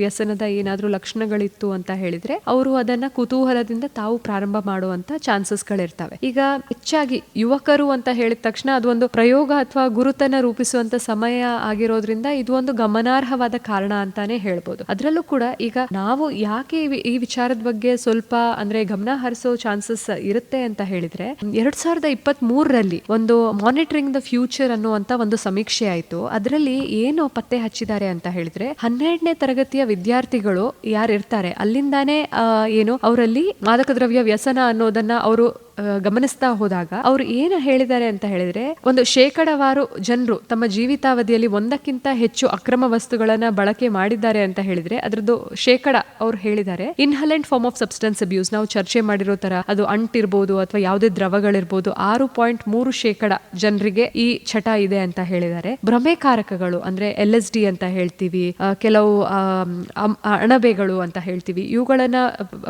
ವ್ಯಸನದ ಏನಾದ್ರೂ ಲಕ್ಷಣಗಳಿತ್ತು ಅಂತ ಹೇಳಿದ್ರೆ, ಅವರು ಅದನ್ನ ಕುತೂಹಲದಿಂದ ತಾವು ಪ್ರಾರಂಭ ಮಾಡುವಂತ ಚಾನ್ಸಸ್ಗಳಿರ್ತವೆ. ಈಗ ಹೆಚ್ಚಾಗಿ ಯುವಕರು ಅಂತ ಹೇಳಿದ ತಕ್ಷಣ ಅದೊಂದು ಪ್ರಯೋಗ ಅಥವಾ ಗುರುತನ್ನ ರೂಪಿಸುವಂತ ಸಮಯ ಆಗಿರೋದ್ರಿಂದ ಇದು ಒಂದು ಗಮನಾರ್ಹವಾದ ಕಾರಣ ಅಂತಾನೆ ಹೇಳ್ಬೋದು. ಅದರಲ್ಲೂ ಕೂಡ ಈಗ ನಾವು ಯಾಕೆ ಈ ವಿಚಾರದ ಬಗ್ಗೆ ಸ್ವಲ್ಪ, ಅಂದ್ರೆ ಗಮನ ಹರಿಸೋ ಚಾನ್ಸಸ್ ಇರುತ್ತೆ ಅಂತ ಹೇಳಿದ್ರೆ, ಎರಡ್ ಸಾವಿರದ ಇಪ್ಪತ್ತ್ ಮೂರರಲ್ಲಿ ಒಂದು ಮಾನಿಟರಿಂಗ್ ದ ಫ್ಯೂಚರ್ ಅನ್ನುವಂತ ಒಂದು ಸಮೀಕ್ಷೆ ಆಯ್ತು. ಅದರಲ್ಲಿ ಏನು ಪತ್ತೆ ಹಚ್ಚಿದ್ದಾರೆ ಅಂತ ಹೇಳಿದ್ರೆ, ಹನ್ನೆರಡನೇ ತರಗತಿಯ ವಿದ್ಯಾರ್ಥಿಗಳು ಯಾರು ಇರ್ತಾರೆ ಅಲ್ಲಿಂದಾನೇ ಏನು, ಅವರಲ್ಲಿ ಮಾದಕ ದ್ರವ್ಯ ವ್ಯಸನ ಅನ್ನೋದನ್ನ ಅವರು ಗಮನಿಸ್ತಾ ಹೋದಾಗ ಅವ್ರು ಏನು ಹೇಳಿದ್ದಾರೆ ಅಂತ ಹೇಳಿದ್ರೆ, ಒಂದು ಶೇಕಡವಾರು ಜನರು ತಮ್ಮ ಜೀವಿತಾವಧಿಯಲ್ಲಿ ಒಂದಕ್ಕಿಂತ ಹೆಚ್ಚು ಅಕ್ರಮ ವಸ್ತುಗಳನ್ನ ಬಳಕೆ ಮಾಡಿದ್ದಾರೆ ಅಂತ ಹೇಳಿದ್ರೆ, ಅದ್ರದ್ದು ಶೇಕಡ ಅವ್ರು ಹೇಳಿದ್ದಾರೆ. Inhalant form of substance abuse ನಾವು ಚರ್ಚೆ ಮಾಡಿರೋ ತರ ಅದು ಅಂಟಿರ್ಬೋದು ಅಥವಾ ಯಾವುದೇ ದ್ರವಗಳಿರ್ಬೋದು ಆರು ಪಾಯಿಂಟ್ ಮೂರು ಶೇಕಡ ಜನರಿಗೆ ಈ ಚಟ ಇದೆ ಅಂತ ಹೇಳಿದ್ದಾರೆ. ಭ್ರಮೆಕಾರಕಗಳು ಅಂದ್ರೆ ಎಲ್ ಎಸ್ ಡಿ ಅಂತ ಹೇಳ್ತೀವಿ ಕೆಲವು ಅಣಬೆಗಳು ಅಂತ ಹೇಳ್ತೀವಿ, ಇವುಗಳನ್ನ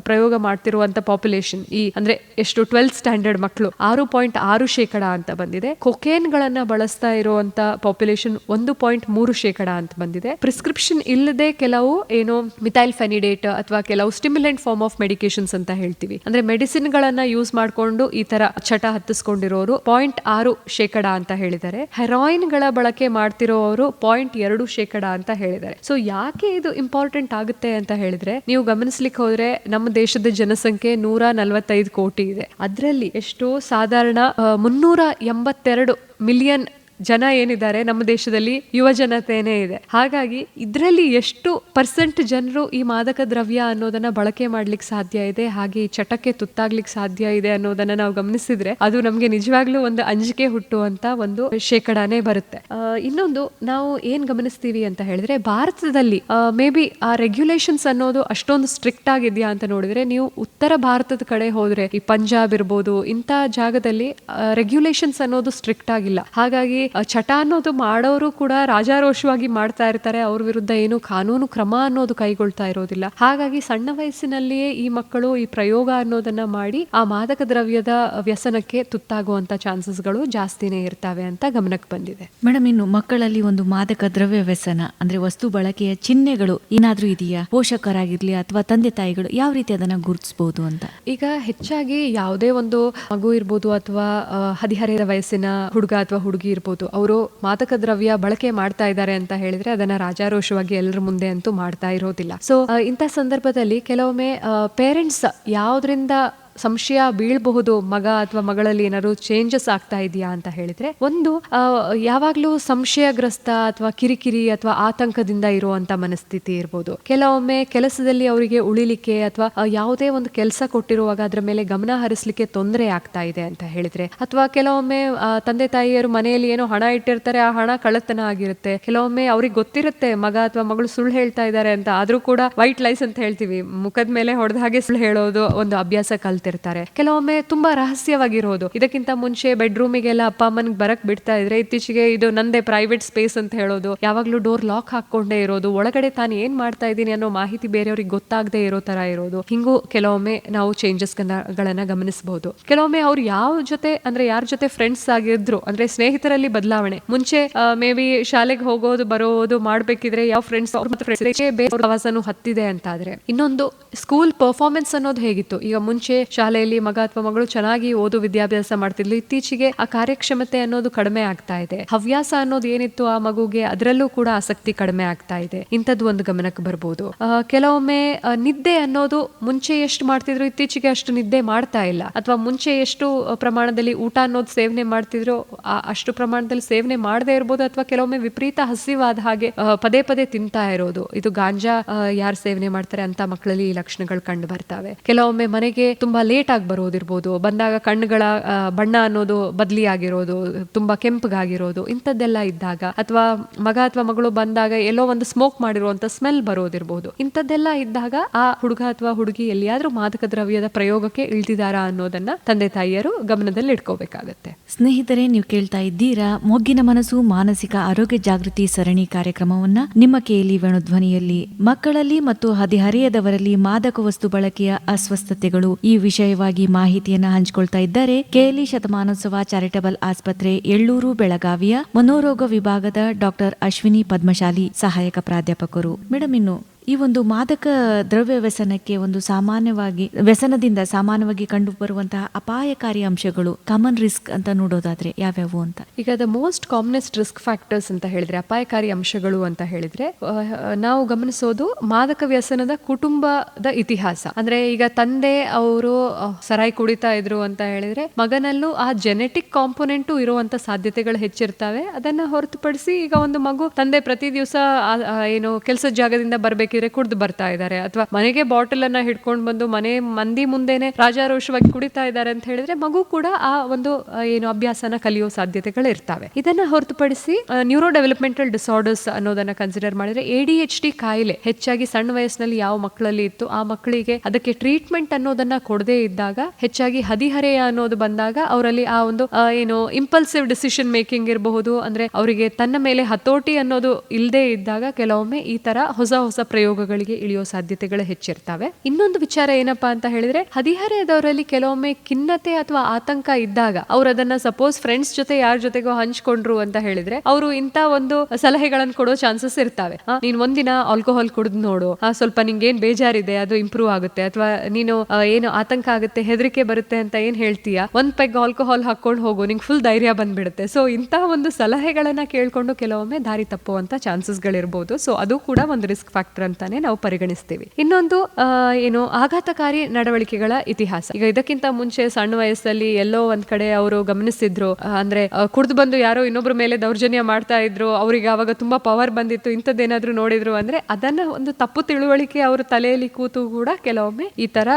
ಪ್ರಯೋಗ ಮಾಡ್ತಿರುವಂತ ಪಾಪ್ಯುಲೇಷನ್ ಈ ಅಂದ್ರೆ ಎಷ್ಟು ಟ್ವೆಲ್ತ್ ಸ್ಟ್ಯಾಂಡರ್ಡ್ ಮಕ್ಕಳು. ಆರು ಪಾಯಿಂಟ್ ಆರು ಶೇಕಡ ಅಂತ ಬಂದಿದೆ. ಕೊಕೇನ್ ಗಳನ್ನ ಬಳಸ್ತಾ ಇರುವಂತ ಪಾಪ್ಯುಲೇಷನ್ ಒಂದು ಪಾಯಿಂಟ್ ಮೂರು ಶೇಕಡ ಅಂತ ಬಂದಿದೆ. ಪ್ರಿಸ್ಕ್ರಿಪ್ಷನ್ ಇಲ್ಲದೆ ಕೆಲವು ಏನು ಮಿಥೈಲ್ ಫೆನಿಡೇಟ್ ಅಥವಾ ಕೆಲವು ಸ್ಟಿಮ್ಯುಲೆಂಟ್ ಫಾರ್ಮ್ ಆಫ್ ಮೆಡಿಕೇಶನ್ಸ್ ಅಂತ ಹೇಳ್ತೀವಿ. ಅಂದ್ರೆ ಮೆಡಿಸಿನ್ ಗಳನ್ನ ಯೂಸ್ ಮಾಡಿಕೊಂಡು ಈ ತರ ಚಟ ಹತ್ತಿಸ್ಕೊಂಡಿರೋರು ಪಾಯಿಂಟ್ ಆರು ಶೇಕಡ ಅಂತ ಹೇಳಿದ್ದಾರೆ. ಹೆರಾಯಿನ್ಗಳ ಬಳಕೆ ಮಾಡ್ತಿರೋರು ಪಾಯಿಂಟ್ ಎರಡು ಶೇಕಡ ಅಂತ ಹೇಳಿದ್ದಾರೆ. ಸೊ ಯಾಕೆ ಇದು ಇಂಪಾರ್ಟೆಂಟ್ ಆಗುತ್ತೆ ಅಂತ ಹೇಳಿದ್ರೆ, ನೀವು ಗಮನಿಸ್ಲಿಕ್ಕೆ ಹೋದ್ರೆ ನಮ್ಮ ದೇಶದ ಜನಸಂಖ್ಯೆ ನೂರ ನಲವತ್ತೈದು ಕೋಟಿ ಇದೆ. ಅದರಲ್ಲಿ ಎಷ್ಟೋ ಸಾಧಾರಣ ಮುನ್ನೂರ ಎಂಬತ್ತೆರಡು ಮಿಲಿಯನ್ ಜನ ಏನಿದ್ದಾರೆ ನಮ್ಮ ದೇಶದಲ್ಲಿ ಯುವ ಜನತೆನೇ ಇದೆ. ಹಾಗಾಗಿ ಇದರಲ್ಲಿ ಎಷ್ಟು ಪರ್ಸೆಂಟ್ ಜನರು ಈ ಮಾದಕ ದ್ರವ್ಯ ಅನ್ನೋದನ್ನ ಬಳಕೆ ಮಾಡ್ಲಿಕ್ಕೆ ಸಾಧ್ಯ ಇದೆ, ಹಾಗೆ ಈ ಚಟಕ್ಕೆ ತುತ್ತಾಗ್ಲಿಕ್ಕೆ ಸಾಧ್ಯ ಇದೆ ಅನ್ನೋದನ್ನ ನಾವು ಗಮನಿಸಿದ್ರೆ ಅದು ನಮಗೆ ನಿಜವಾಗ್ಲೂ ಒಂದು ಅಂಜಿಕೆ ಹುಟ್ಟುವಂತ ಒಂದು ಶೇಕಡಾನೇ ಬರುತ್ತೆ. ಇನ್ನೊಂದು ನಾವು ಏನ್ ಗಮನಿಸ್ತೀವಿ ಅಂತ ಹೇಳಿದ್ರೆ ಭಾರತದಲ್ಲಿ ಮೇ ಬಿ ಆ ರೆಗ್ಯುಲೇಷನ್ಸ್ ಅನ್ನೋದು ಅಷ್ಟೊಂದು ಸ್ಟ್ರಿಕ್ಟ್ ಆಗಿದೆಯಾ ಅಂತ ನೋಡಿದ್ರೆ ನೀವು ಉತ್ತರ ಭಾರತದ ಕಡೆ ಹೋದ್ರೆ ಈ ಪಂಜಾಬ್ ಇರ್ಬೋದು ಇಂಥ ಜಾಗದಲ್ಲಿ ರೆಗ್ಯುಲೇಷನ್ಸ್ ಅನ್ನೋದು ಸ್ಟ್ರಿಕ್ಟ್ ಆಗಿಲ್ಲ. ಹಾಗಾಗಿ ಚಟ ಅನ್ನೋದು ಮಾಡೋರು ಕೂಡ ರಾಜಾರೋಷವಾಗಿ ಮಾಡ್ತಾ ಇರ್ತಾರೆ. ಅವ್ರ ವಿರುದ್ಧ ಏನು ಕಾನೂನು ಕ್ರಮ ಅನ್ನೋದು ಕೈಗೊಳ್ತಾ ಇರೋದಿಲ್ಲ. ಹಾಗಾಗಿ ಸಣ್ಣ ವಯಸ್ಸಿನಲ್ಲಿಯೇ ಈ ಮಕ್ಕಳು ಈ ಪ್ರಯೋಗ ಅನ್ನೋದನ್ನ ಮಾಡಿ ಆ ಮಾದಕ ದ್ರವ್ಯದ ವ್ಯಸನಕ್ಕೆ ತುತ್ತಾಗುವಂತ ಚಾನ್ಸಸ್ಗಳು ಜಾಸ್ತಿನೇ ಇರ್ತವೆ ಅಂತ ಗಮನಕ್ಕೆ ಬಂದಿದೆ. ಮೇಡಮ್ ಇನ್ನು ಮಕ್ಕಳಲ್ಲಿ ಒಂದು ಮಾದಕ ದ್ರವ್ಯ ವ್ಯಸನ ಅಂದ್ರೆ ವಸ್ತು ಬಳಕೆಯ ಚಿಹ್ನೆಗಳು ಏನಾದ್ರೂ ಇದೆಯಾ? ಪೋಷಕರಾಗಿರ್ಲಿ ಅಥವಾ ತಂದೆ ತಾಯಿಗಳು ಯಾವ ರೀತಿ ಅದನ್ನ ಗುರುತಿಸಬಹುದು ಅಂತ? ಈಗ ಹೆಚ್ಚಾಗಿ ಯಾವುದೇ ಒಂದು ಮಗು ಇರ್ಬೋದು ಅಥವಾ ಹದಿಹರೆಯದ ವಯಸ್ಸಿನ ಹುಡುಗ ಅಥವಾ ಹುಡುಗಿ ಇರ್ಬೋದು. ಅವರು ಮಾದಕ ದ್ರವ್ಯ ಬಳಕೆ ಮಾಡ್ತಾ ಇದ್ದಾರೆ ಅಂತ ಹೇಳಿದ್ರೆ ಅದನ್ನ ರಾಜಾರೋಷವಾಗಿ ಎಲ್ಲರ ಮುಂದೆ ಅಂತೂ ಮಾಡ್ತಾ ಇರೋದಿಲ್ಲ. ಸೊ ಇಂಥ ಸಂದರ್ಭದಲ್ಲಿ ಕೆಲವೊಮ್ಮೆ ಪೇರೆಂಟ್ಸ್ ಯಾವ್ದ್ರಿಂದ ಸಂಶಯ ಬೀಳಬಹುದು ಮಗ ಅಥವಾ ಮಗಳಲ್ಲಿ ಏನಾದ್ರು ಚೇಂಜಸ್ ಆಗ್ತಾ ಇದೆಯಾ ಅಂತ ಹೇಳಿದ್ರೆ, ಒಂದು ಯಾವಾಗಲೂ ಸಂಶಯಗ್ರಸ್ತ ಅಥವಾ ಕಿರಿಕಿರಿ ಅಥವಾ ಆತಂಕದಿಂದ ಇರುವಂತ ಮನಸ್ಥಿತಿ ಇರ್ಬೋದು. ಕೆಲವೊಮ್ಮೆ ಕೆಲಸದಲ್ಲಿ ಅವರಿಗೆ ಉಳಿಲಿಕ್ಕೆ ಅಥವಾ ಯಾವುದೇ ಒಂದು ಕೆಲಸ ಕೊಟ್ಟಿರುವಾಗ ಅದರ ಮೇಲೆ ಗಮನ ಹರಿಸಲಿಕ್ಕೆ ತೊಂದರೆ ಆಗ್ತಾ ಇದೆ ಅಂತ ಹೇಳಿದ್ರೆ, ಅಥವಾ ಕೆಲವೊಮ್ಮೆ ತಂದೆ ತಾಯಿಯರು ಮನೆಯಲ್ಲಿ ಏನೋ ಹಣ ಇಟ್ಟಿರ್ತಾರೆ, ಆ ಹಣ ಕಳ್ಳತನ ಆಗಿರುತ್ತೆ. ಕೆಲವೊಮ್ಮೆ ಅವ್ರಿಗೆ ಗೊತ್ತಿರುತ್ತೆ, ಮಗ ಅಥವಾ ಮಗಳು ಸುಳ್ಳು ಹೇಳ್ತಾ ಇದ್ದಾರೆ ಅಂತ, ಆದ್ರೂ ಕೂಡ ವೈಟ್ ಲೈಸ್ ಅಂತ ಹೇಳ್ತೀವಿ. ಮುಖದ ಮೇಲೆ ಹೊಡೆದ ಹಾಗೆ ಸುಳ್ಳು ಹೇಳೋದು ಒಂದು ಅಭ್ಯಾಸ ಕಲ್ತಿರ್ತಾರೆ ಕೆಲವೊಮ್ಮೆ ತುಂಬಾ ರಹಸ್ಯವಾಗಿರೋದು. ಇದಕ್ಕಿಂತ ಮುಂಚೆ ಬೆಡ್ರೂಮಿಗೆಲ್ಲ ಅಪ್ಪ ಅಮ್ಮನಿಗೆ ಬರಕ್ ಬಿಡ್ತಾ ಇದ್ರೆ ಇತ್ತೀಚೆಗೆ ಇದು ನಂದೇ ಪ್ರೈವೇಟ್ ಸ್ಪೇಸ್ ಅಂತ ಹೇಳೋದು. ಯಾವಾಗ್ಲೂ ಡೋರ್ ಲಾಕ್ ಹಾಕೊಂಡೇ ಇರೋದು. ಒಳಗಡೆ ತಾನು ಏನ್ ಮಾಡ್ತಾ ಇದ್ದೀನಿ ಅನ್ನೋ ಮಾಹಿತಿ ಬೇರೆಯವ್ರಿಗೆ ಗೊತ್ತಾಗದೆ ಇರೋ ತರ ಇರೋದು. ಹಿಂಗೂ ಕೆಲವೊಮ್ಮೆ ನಾವು ಚೇಂಜಸ್ ಗಳನ್ನ ಗಮನಿಸಬಹುದು ಕೆಲವೊಮ್ಮೆ ಅವ್ರು ಯಾವ ಜೊತೆ, ಅಂದ್ರೆ ಯಾರ ಜೊತೆ ಫ್ರೆಂಡ್ಸ್ ಆಗಿದ್ರು, ಅಂದ್ರೆ ಸ್ನೇಹಿತರಲ್ಲಿ ಬದಲಾವಣೆ. ಮುಂಚೆ ಮೇ ಬಿ ಶಾಲೆಗೆ ಹೋಗೋದು, ಬರೋದು, ಮಾಡ್ಬೇಕಿದ್ರೆ ಯಾವ ಫ್ರೆಂಡ್ಸ್ ಪ್ರವಾಸನು ಹತ್ತಿದೆ ಅಂತ ಆದ್ರೆ ಇನ್ನೊಂದು ಸ್ಕೂಲ್ ಪರ್ಫಾರ್ಮೆನ್ಸ್ ಅನ್ನೋದು ಹೇಗಿತ್ತು? ಈಗ ಮುಂಚೆ ಶಾಲೆಯಲ್ಲಿ ಮಗ ಅಥವಾ ಮಗಳು ಚೆನ್ನಾಗಿ ಓದು ವಿದ್ಯಾಭ್ಯಾಸ ಮಾಡ್ತಿದ್ಲು ಇತ್ತೀಚೆಗೆ ಆ ಕಾರ್ಯಕ್ಷಮತೆ ಅನ್ನೋದು ಕಡಿಮೆ ಆಗ್ತಾ ಇದೆ. ಹವ್ಯಾಸ ಅನ್ನೋದು ಏನಿತ್ತು ಆ ಮಗುಗೆ ಅದರಲ್ಲೂ ಕೂಡ ಆಸಕ್ತಿ ಕಡಿಮೆ ಆಗ್ತಾ ಇದೆ. ಇಂಥದ್ದು ಒಂದು ಗಮನಕ್ಕೆ ಬರ್ಬೋದು. ಆ, ಕೆಲವೊಮ್ಮೆ ನಿದ್ದೆ ಅನ್ನೋದು ಮುಂಚೆ ಎಷ್ಟು ಮಾಡ್ತಿದ್ರು ಇತ್ತೀಚೆಗೆ ಅಷ್ಟು ನಿದ್ದೆ ಮಾಡ್ತಾ ಇಲ್ಲ. ಅಥವಾ ಮುಂಚೆ ಎಷ್ಟು ಪ್ರಮಾಣದಲ್ಲಿ ಊಟ ಅನ್ನೋದು ಸೇವನೆ ಮಾಡ್ತಿದ್ರು ಅಷ್ಟು ಪ್ರಮಾಣದಲ್ಲಿ ಸೇವನೆ ಮಾಡದೇ ಇರ್ಬೋದು ಅಥವಾ ಕೆಲವೊಮ್ಮೆ ವಿಪರೀತ ಹಸಿವಾದ ಹಾಗೆ ಪದೇ ಪದೇ ತಿಂತಾ ಇರೋದು. ಇದು ಗಾಂಜಾ ಯಾರು ಸೇವನೆ ಮಾಡ್ತಾರೆ ಅಂತ ಮಕ್ಕಳಲ್ಲಿ ಈ ಲಕ್ಷಣಗಳು ಕಂಡು ಬರ್ತವೆ. ಕೆಲವೊಮ್ಮೆ ಮನೆಗೆ ತುಂಬಾ ಲೇಟ್ ಆಗಿ ಬರೋದಿರ್ಬೋದು. ಬಂದಾಗ ಕಣ್ಣುಗಳ ಬಣ್ಣ ಅನ್ನೋದು ಬದಲಿ ಆಗಿರೋದು ತುಂಬಾ ಕೆಂಪಗಾಗಿರೋದು, ಇಂಥದ್ದೆಲ್ಲ ಇದ್ದಾಗ ಅಥವಾ ಮಗ ಅಥವಾ ಮಗಳು ಬಂದಾಗ ಎಲ್ಲೋ ಒಂದು ಸ್ಮೋಕ್ ಮಾಡಿರುವಂತ ಸ್ಮೆಲ್ ಬರೋದಿರ್ಬೋದು. ಇಂಥದ್ದೆಲ್ಲ ಇದ್ದಾಗ ಆ ಹುಡುಗ ಅಥವಾ ಹುಡುಗಿ ಎಲ್ಲಿಯಾದ್ರೂ ಮಾದಕ ದ್ರವ್ಯದ ಪ್ರಯೋಗಕ್ಕೆ ಇಳ್ದಿದಾರಾ ಅನ್ನೋದನ್ನ ತಂದೆ ತಾಯಿಯರು ಗಮನದಲ್ಲಿ ಇಟ್ಕೋಬೇಕಾಗತ್ತೆ. ಸ್ನೇಹಿತರೆ, ನೀವು ಕೇಳ್ತಾ ಇದ್ದೀರಾ ಮೊಗ್ಗಿನ ಮನಸ್ಸು, ಮಾನಸಿಕ ಆರೋಗ್ಯ ಜಾಗೃತಿ ಸರಣಿ ಕಾರ್ಯಕ್ರಮವನ್ನ? ನಿಮ್ಮ ಕೇಳಿ ವೇಣುಧ್ವನಿಯಲ್ಲಿ ಮಕ್ಕಳಲ್ಲಿ ಮತ್ತು ಹದಿಹರೆಯದವರಲ್ಲಿ ಮಾದಕ ವಸ್ತು ಬಳಕೆಯ ಅಸ್ವಸ್ಥತೆಗಳು ಈ ವಿಷಯವಾಗಿ ಮಾಹಿತಿಯನ್ನು ಹಂಚಿಕೊಳ್ತಾ ಇದ್ದಾರೆ. ಕೇಲಿ ಶತಮಾನೋತ್ಸವ ಚಾರಿಟಬಲ್ ಆಸ್ಪತ್ರೆ, ಎಳ್ಳೂರು, ಬೆಳಗಾವಿಯ ಮನೋರೋಗ ವಿಭಾಗದ ಡಾಕ್ಟರ್ ಅಶ್ವಿನಿ ಪದ್ಮಶಾಲಿ ಸಹಾಯಕ ಪ್ರಾಧ್ಯಾಪಕರು. ಮೇಡಮ್ ಇನ್ನು ಈ ಒಂದು ಮಾದಕ ದ್ರವ್ಯ ವ್ಯಸನಕ್ಕೆ ಒಂದು ಸಾಮಾನ್ಯವಾಗಿ, ವ್ಯಸನದಿಂದ ಸಾಮಾನ್ಯವಾಗಿ ಕಂಡು ಬರುವಂತಹ ಅಪಾಯಕಾರಿ ಅಂಶಗಳು ಕಾಮನ್ ರಿಸ್ಕ್ ಅಂತ ನೋಡೋದಾದ್ರೆ ಯಾವ್ಯಾವು ಅಂತ? ಈಗ the most commonest risk factors ಅಂತ ಹೇಳಿದ್ರೆ, ಅಪಾಯಕಾರಿ ಅಂಶಗಳು ಅಂತ ಹೇಳಿದ್ರೆ ನಾವು ಗಮನಿಸೋದು ಮಾದಕ ವ್ಯಸನದ ಕುಟುಂಬದ ಇತಿಹಾಸ. ಅಂದ್ರೆ ಈಗ ತಂದೆ, ಅವರು ಸರಾಯಿ ಕುಡಿತಾ ಇದ್ರು ಅಂತ ಹೇಳಿದ್ರೆ, ಮಗನಲ್ಲೂ ಆ ಜೆನೆಟಿಕ್ ಕಾಂಪೊನೆಂಟು ಇರುವಂತ ಸಾಧ್ಯತೆಗಳು ಹೆಚ್ಚಿರ್ತವೆ. ಅದನ್ನ ಹೊರತುಪಡಿಸಿ ಈಗ ಒಂದು ಮಗು ತಂದೆ ಪ್ರತಿ ದಿವಸ ಏನು ಕೆಲಸದ ಜಾಗದಿಂದ ಬರ್ಬೇಕಿದ್ರೆ ಕುಡ್ದಿರೆ ಕುಡ್ದು ಬರ್ತಾ ಇದ್ದಾರೆ. ಅಥವಾ ಮನೆಗೆ ಬಾಟಲ್ ಅನ್ನ ಹಿಡ್ಕೊಂಡು ಬಂದು ಮನೆ ಮಂದಿ ಮುಂದೆನೆ ರಾಜಾರೋಷವಾಗಿ ಕುಡಿತಾ ಇದ್ದಾರೆ ಅಂತ ಹೇಳಿದ್ರೆ ಮಗು ಕೂಡ ಆ ಒಂದು ಏನು ಅಭ್ಯಾಸನ ಕಲಿಯೋ ಸಾಧ್ಯತೆಗಳು ಇರ್ತವೆ ಇದನ್ನ ಹೊರತುಪಡಿಸಿ ನ್ಯೂರೋ ಡೆವಲಪ್ಮೆಂಟಲ್ ಡಿಸಾರ್ಡರ್ಸ್ ಅನ್ನೋದನ್ನ ಕನ್ಸಿಡರ್ ಮಾಡಿದ್ರೆ ಎ ಡಿ ಎಚ್ ಡಿ ಕಾಯಿಲೆ ಹೆಚ್ಚಾಗಿ ಸಣ್ಣ ವಯಸ್ಸಿನಲ್ಲಿ ಯಾವ ಮಕ್ಕಳಲ್ಲಿ ಇತ್ತು, ಆ ಮಕ್ಕಳಿಗೆ ಅದಕ್ಕೆ ಟ್ರೀಟ್ಮೆಂಟ್ ಅನ್ನೋದನ್ನ ಕೊಡದೇ ಇದ್ದಾಗ, ಹೆಚ್ಚಾಗಿ ಹದಿಹರೆಯ ಅನ್ನೋದು ಬಂದಾಗ ಅವರಲ್ಲಿ ಆ ಒಂದು ಏನು ಇಂಪಲ್ಸಿವ್ ಡಿಸಿಷನ್ ಮೇಕಿಂಗ್ ಇರಬಹುದು. ಅಂದ್ರೆ ಅವರಿಗೆ ತನ್ನ ಮೇಲೆ ಹತೋಟಿ ಅನ್ನೋದು ಇಲ್ಲದೆ ಇದ್ದಾಗ ಕೆಲವೊಮ್ಮೆ ಈ ತರ ಹೊಸ ಹೊಸ ಪ್ರಯೋಗಗಳಿಗೆ ಇಳಿಯೋ ಸಾಧ್ಯತೆಗಳು ಹೆಚ್ಚಿರ್ತವೆ. ಇನ್ನೊಂದು ವಿಚಾರ ಏನಪ್ಪಾ ಅಂತ ಹೇಳಿದ್ರೆ, ಹದಿಹರೆಯದವರಲ್ಲಿ ಕೆಲವೊಮ್ಮೆ ಖಿನ್ನತೆ ಅಥವಾ ಆತಂಕ ಇದ್ದಾಗ ಅವ್ರು ಅದನ್ನ ಸಪೋಸ್ ಫ್ರೆಂಡ್ಸ್ ಜೊತೆ ಯಾರ ಜೊತೆಗೋ ಹಂಚ್ಕೊಂಡ್ರು ಅಂತ ಹೇಳಿದ್ರೆ, ಅವರು ಇಂತ ಒಂದು ಸಲಹೆಗಳನ್ನು ಕೊಡೋ ಚಾನ್ಸಸ್ ಇರ್ತಾವೆ. ನೀನ್ ಒಂದಿನ ಆಲ್ಕೋಹಾಲ್ ಕುಡಿದು ನೋಡು. ಸ್ವಲ್ಪ ನಿಂಗೆ ಏನ್ ಬೇಜಾರಿದೆ, ಅದು ಇಂಪ್ರೂವ್ ಆಗುತ್ತೆ. ಅಥವಾ ನೀನು ಏನು ಆತಂಕ ಆಗುತ್ತೆ, ಹೆದರಿಕೆ ಬರುತ್ತೆ ಅಂತ ಏನ್ ಹೇಳ್ತೀಯ? ಒಂದ್ ಪೆಗ್ ಆಲ್ಕೋಹಾಲ್ ಹಾಕೊಂಡು ಹೋಗು, ನಿಂಗೆ ಫುಲ್ ಧೈರ್ಯ ಬಂದ್ಬಿಡುತ್ತೆ. ಸೊ ಇಂತ ಒಂದು ಸಲಹೆಗಳನ್ನ ಕೇಳ್ಕೊಂಡು ಕೆಲವೊಮ್ಮೆ ದಾರಿ ತಪ್ಪುವಂತ ಚಾನ್ಸಸ್ ಗಳಿರ್ಬೋದು. ಸೊ ಅದು ಕೂಡ ಒಂದು ರಿಸ್ಕ್ ಫ್ಯಾಕ್ಟರ್ ಅಂತಾನೆ ನಾವು ಪರಿಗಣಿಸ್ತೀವಿ. ಇನ್ನೊಂದು ಏನು, ಆಘಾತಕಾರಿ ನಡವಳಿಕೆಗಳ ಇತಿಹಾಸ. ಈಗ ಇದಕ್ಕಿಂತ ಮುಂಚೆ ಸಣ್ಣ ವಯಸ್ಸಲ್ಲಿ ಎಲ್ಲೋ ಒಂದ್ ಕಡೆ ಅವರು ಗಮನಿಸಿದ್ರು ಅಂದ್ರೆ ಕುಡಿದು ಬಂದು ಯಾರೋ ಇನ್ನೊಬ್ಬರ ಮೇಲೆ ದೌರ್ಜನ್ಯ ಮಾಡ್ತಾ ಇದ್ರು, ಅವ್ರಿಗೆ ಅವಾಗ ತುಂಬಾ ಪವರ್ ಬಂದಿತ್ತು, ಇಂಥದ್ದೇನಾದ್ರೂ ನೋಡಿದ್ರು ಅಂದ್ರೆ ಅದನ್ನ ಒಂದು ತಪ್ಪು ತಿಳುವಳಿಕೆ ಅವ್ರ ತಲೆಯಲ್ಲಿ ಕೂತು ಕೂಡ ಕೆಲವೊಮ್ಮೆ ಈ ತರ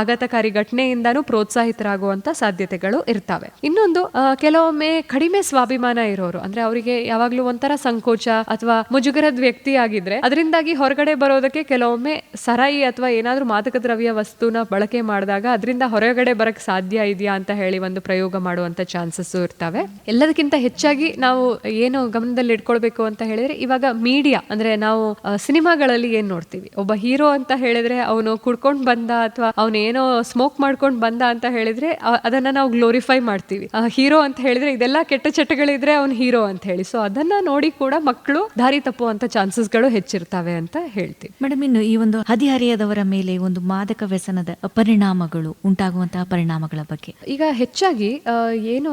ಆಘಾತಕಾರಿ ಘಟನೆಯಿಂದಾನು ಪ್ರೋತ್ಸಾಹಿತರಾಗುವಂತ ಸಾಧ್ಯತೆಗಳು ಇರ್ತವೆ. ಇನ್ನೊಂದು ಕೆಲವೊಮ್ಮೆ ಕಡಿಮೆ ಸ್ವಾಭಿಮಾನ ಇರೋರು. ಅಂದ್ರೆ ಅವರಿಗೆ ಯಾವಾಗ್ಲೂ ಒಂಥರ ಸಂಕೋಚ ಅಥವಾ ಮುಜುಗರದ ವ್ಯಕ್ತಿ ಆಗಿದ್ರೆ, ಅದರಿಂದಾಗಿ ಹೊರಗಡೆ ಬರೋದಕ್ಕೆ ಕೆಲವೊಮ್ಮೆ ಸರಾಯಿ ಅಥವಾ ಏನಾದರೂ ಮಾದಕ ದ್ರವ್ಯ ವಸ್ತುನ ಬಳಕೆ ಮಾಡಿದಾಗ ಅದರಿಂದ ಹೊರಗಡೆ ಬರಕ್ ಸಾಧ್ಯ ಇದೆಯಾ ಅಂತ ಹೇಳಿ ಒಂದು ಪ್ರಯೋಗ ಮಾಡುವಂಥ ಚಾನ್ಸಸ್ಸು ಇರ್ತವೆ. ಎಲ್ಲದಕ್ಕಿಂತ ಹೆಚ್ಚಾಗಿ ನಾವು ಏನು ಗಮನದಲ್ಲಿ ಇಟ್ಕೊಳ್ಬೇಕು ಅಂತ ಹೇಳಿದ್ರೆ ಇವಾಗ ಮೀಡಿಯಾ ಅಂದ್ರೆ ನಾವು ಸಿನಿಮಾಗಳಲ್ಲಿ ಏನು ನೋಡ್ತೀವಿ? ಒಬ್ಬ ಹೀರೋ ಅಂತ ಹೇಳಿದ್ರೆ ಅವನು ಕುಡ್ಕೊಂಡು ಬಂದ ಅಥವಾ ಅವನೇನೋ ಸ್ಮೋಕ್ ಮಾಡ್ಕೊಂಡು ಬಂದ ಅಂತ ಹೇಳಿದ್ರೆ ಅದನ್ನು ನಾವು ಗ್ಲೋರಿಫೈ ಮಾಡ್ತೀವಿ. ಹೀರೋ ಅಂತ ಹೇಳಿದ್ರೆ ಇದೆಲ್ಲ ಕೆಟ್ಟ ಚಟಗಳಿದ್ರೆ ಅವನು ಹೀರೋ ಅಂತ ಹೇಳಿ. ಸೊ ಅದನ್ನ ನೋಡಿ ಕೂಡ ಮಕ್ಕಳು ದಾರಿ ತಪ್ಪುವಂಥ ಚಾನ್ಸಸ್ಗಳು ಹೆಚ್ಚಿರ್ತವೆ ಅಂತ ಹೇಳ್ತೀವಿ. ಮೇಡಮ್ ಇನ್ನು ಈ ಒಂದು ಹದಿಹರೆಯದವರ ಮೇಲೆ ಒಂದು ಮಾದಕ ವ್ಯಸನದ ಪರಿಣಾಮಗಳು ಉಂಟಾಗುವಂತಹ ಪರಿಣಾಮಗಳ ಬಗ್ಗೆ. ಈಗ ಹೆಚ್ಚಾಗಿ ಏನು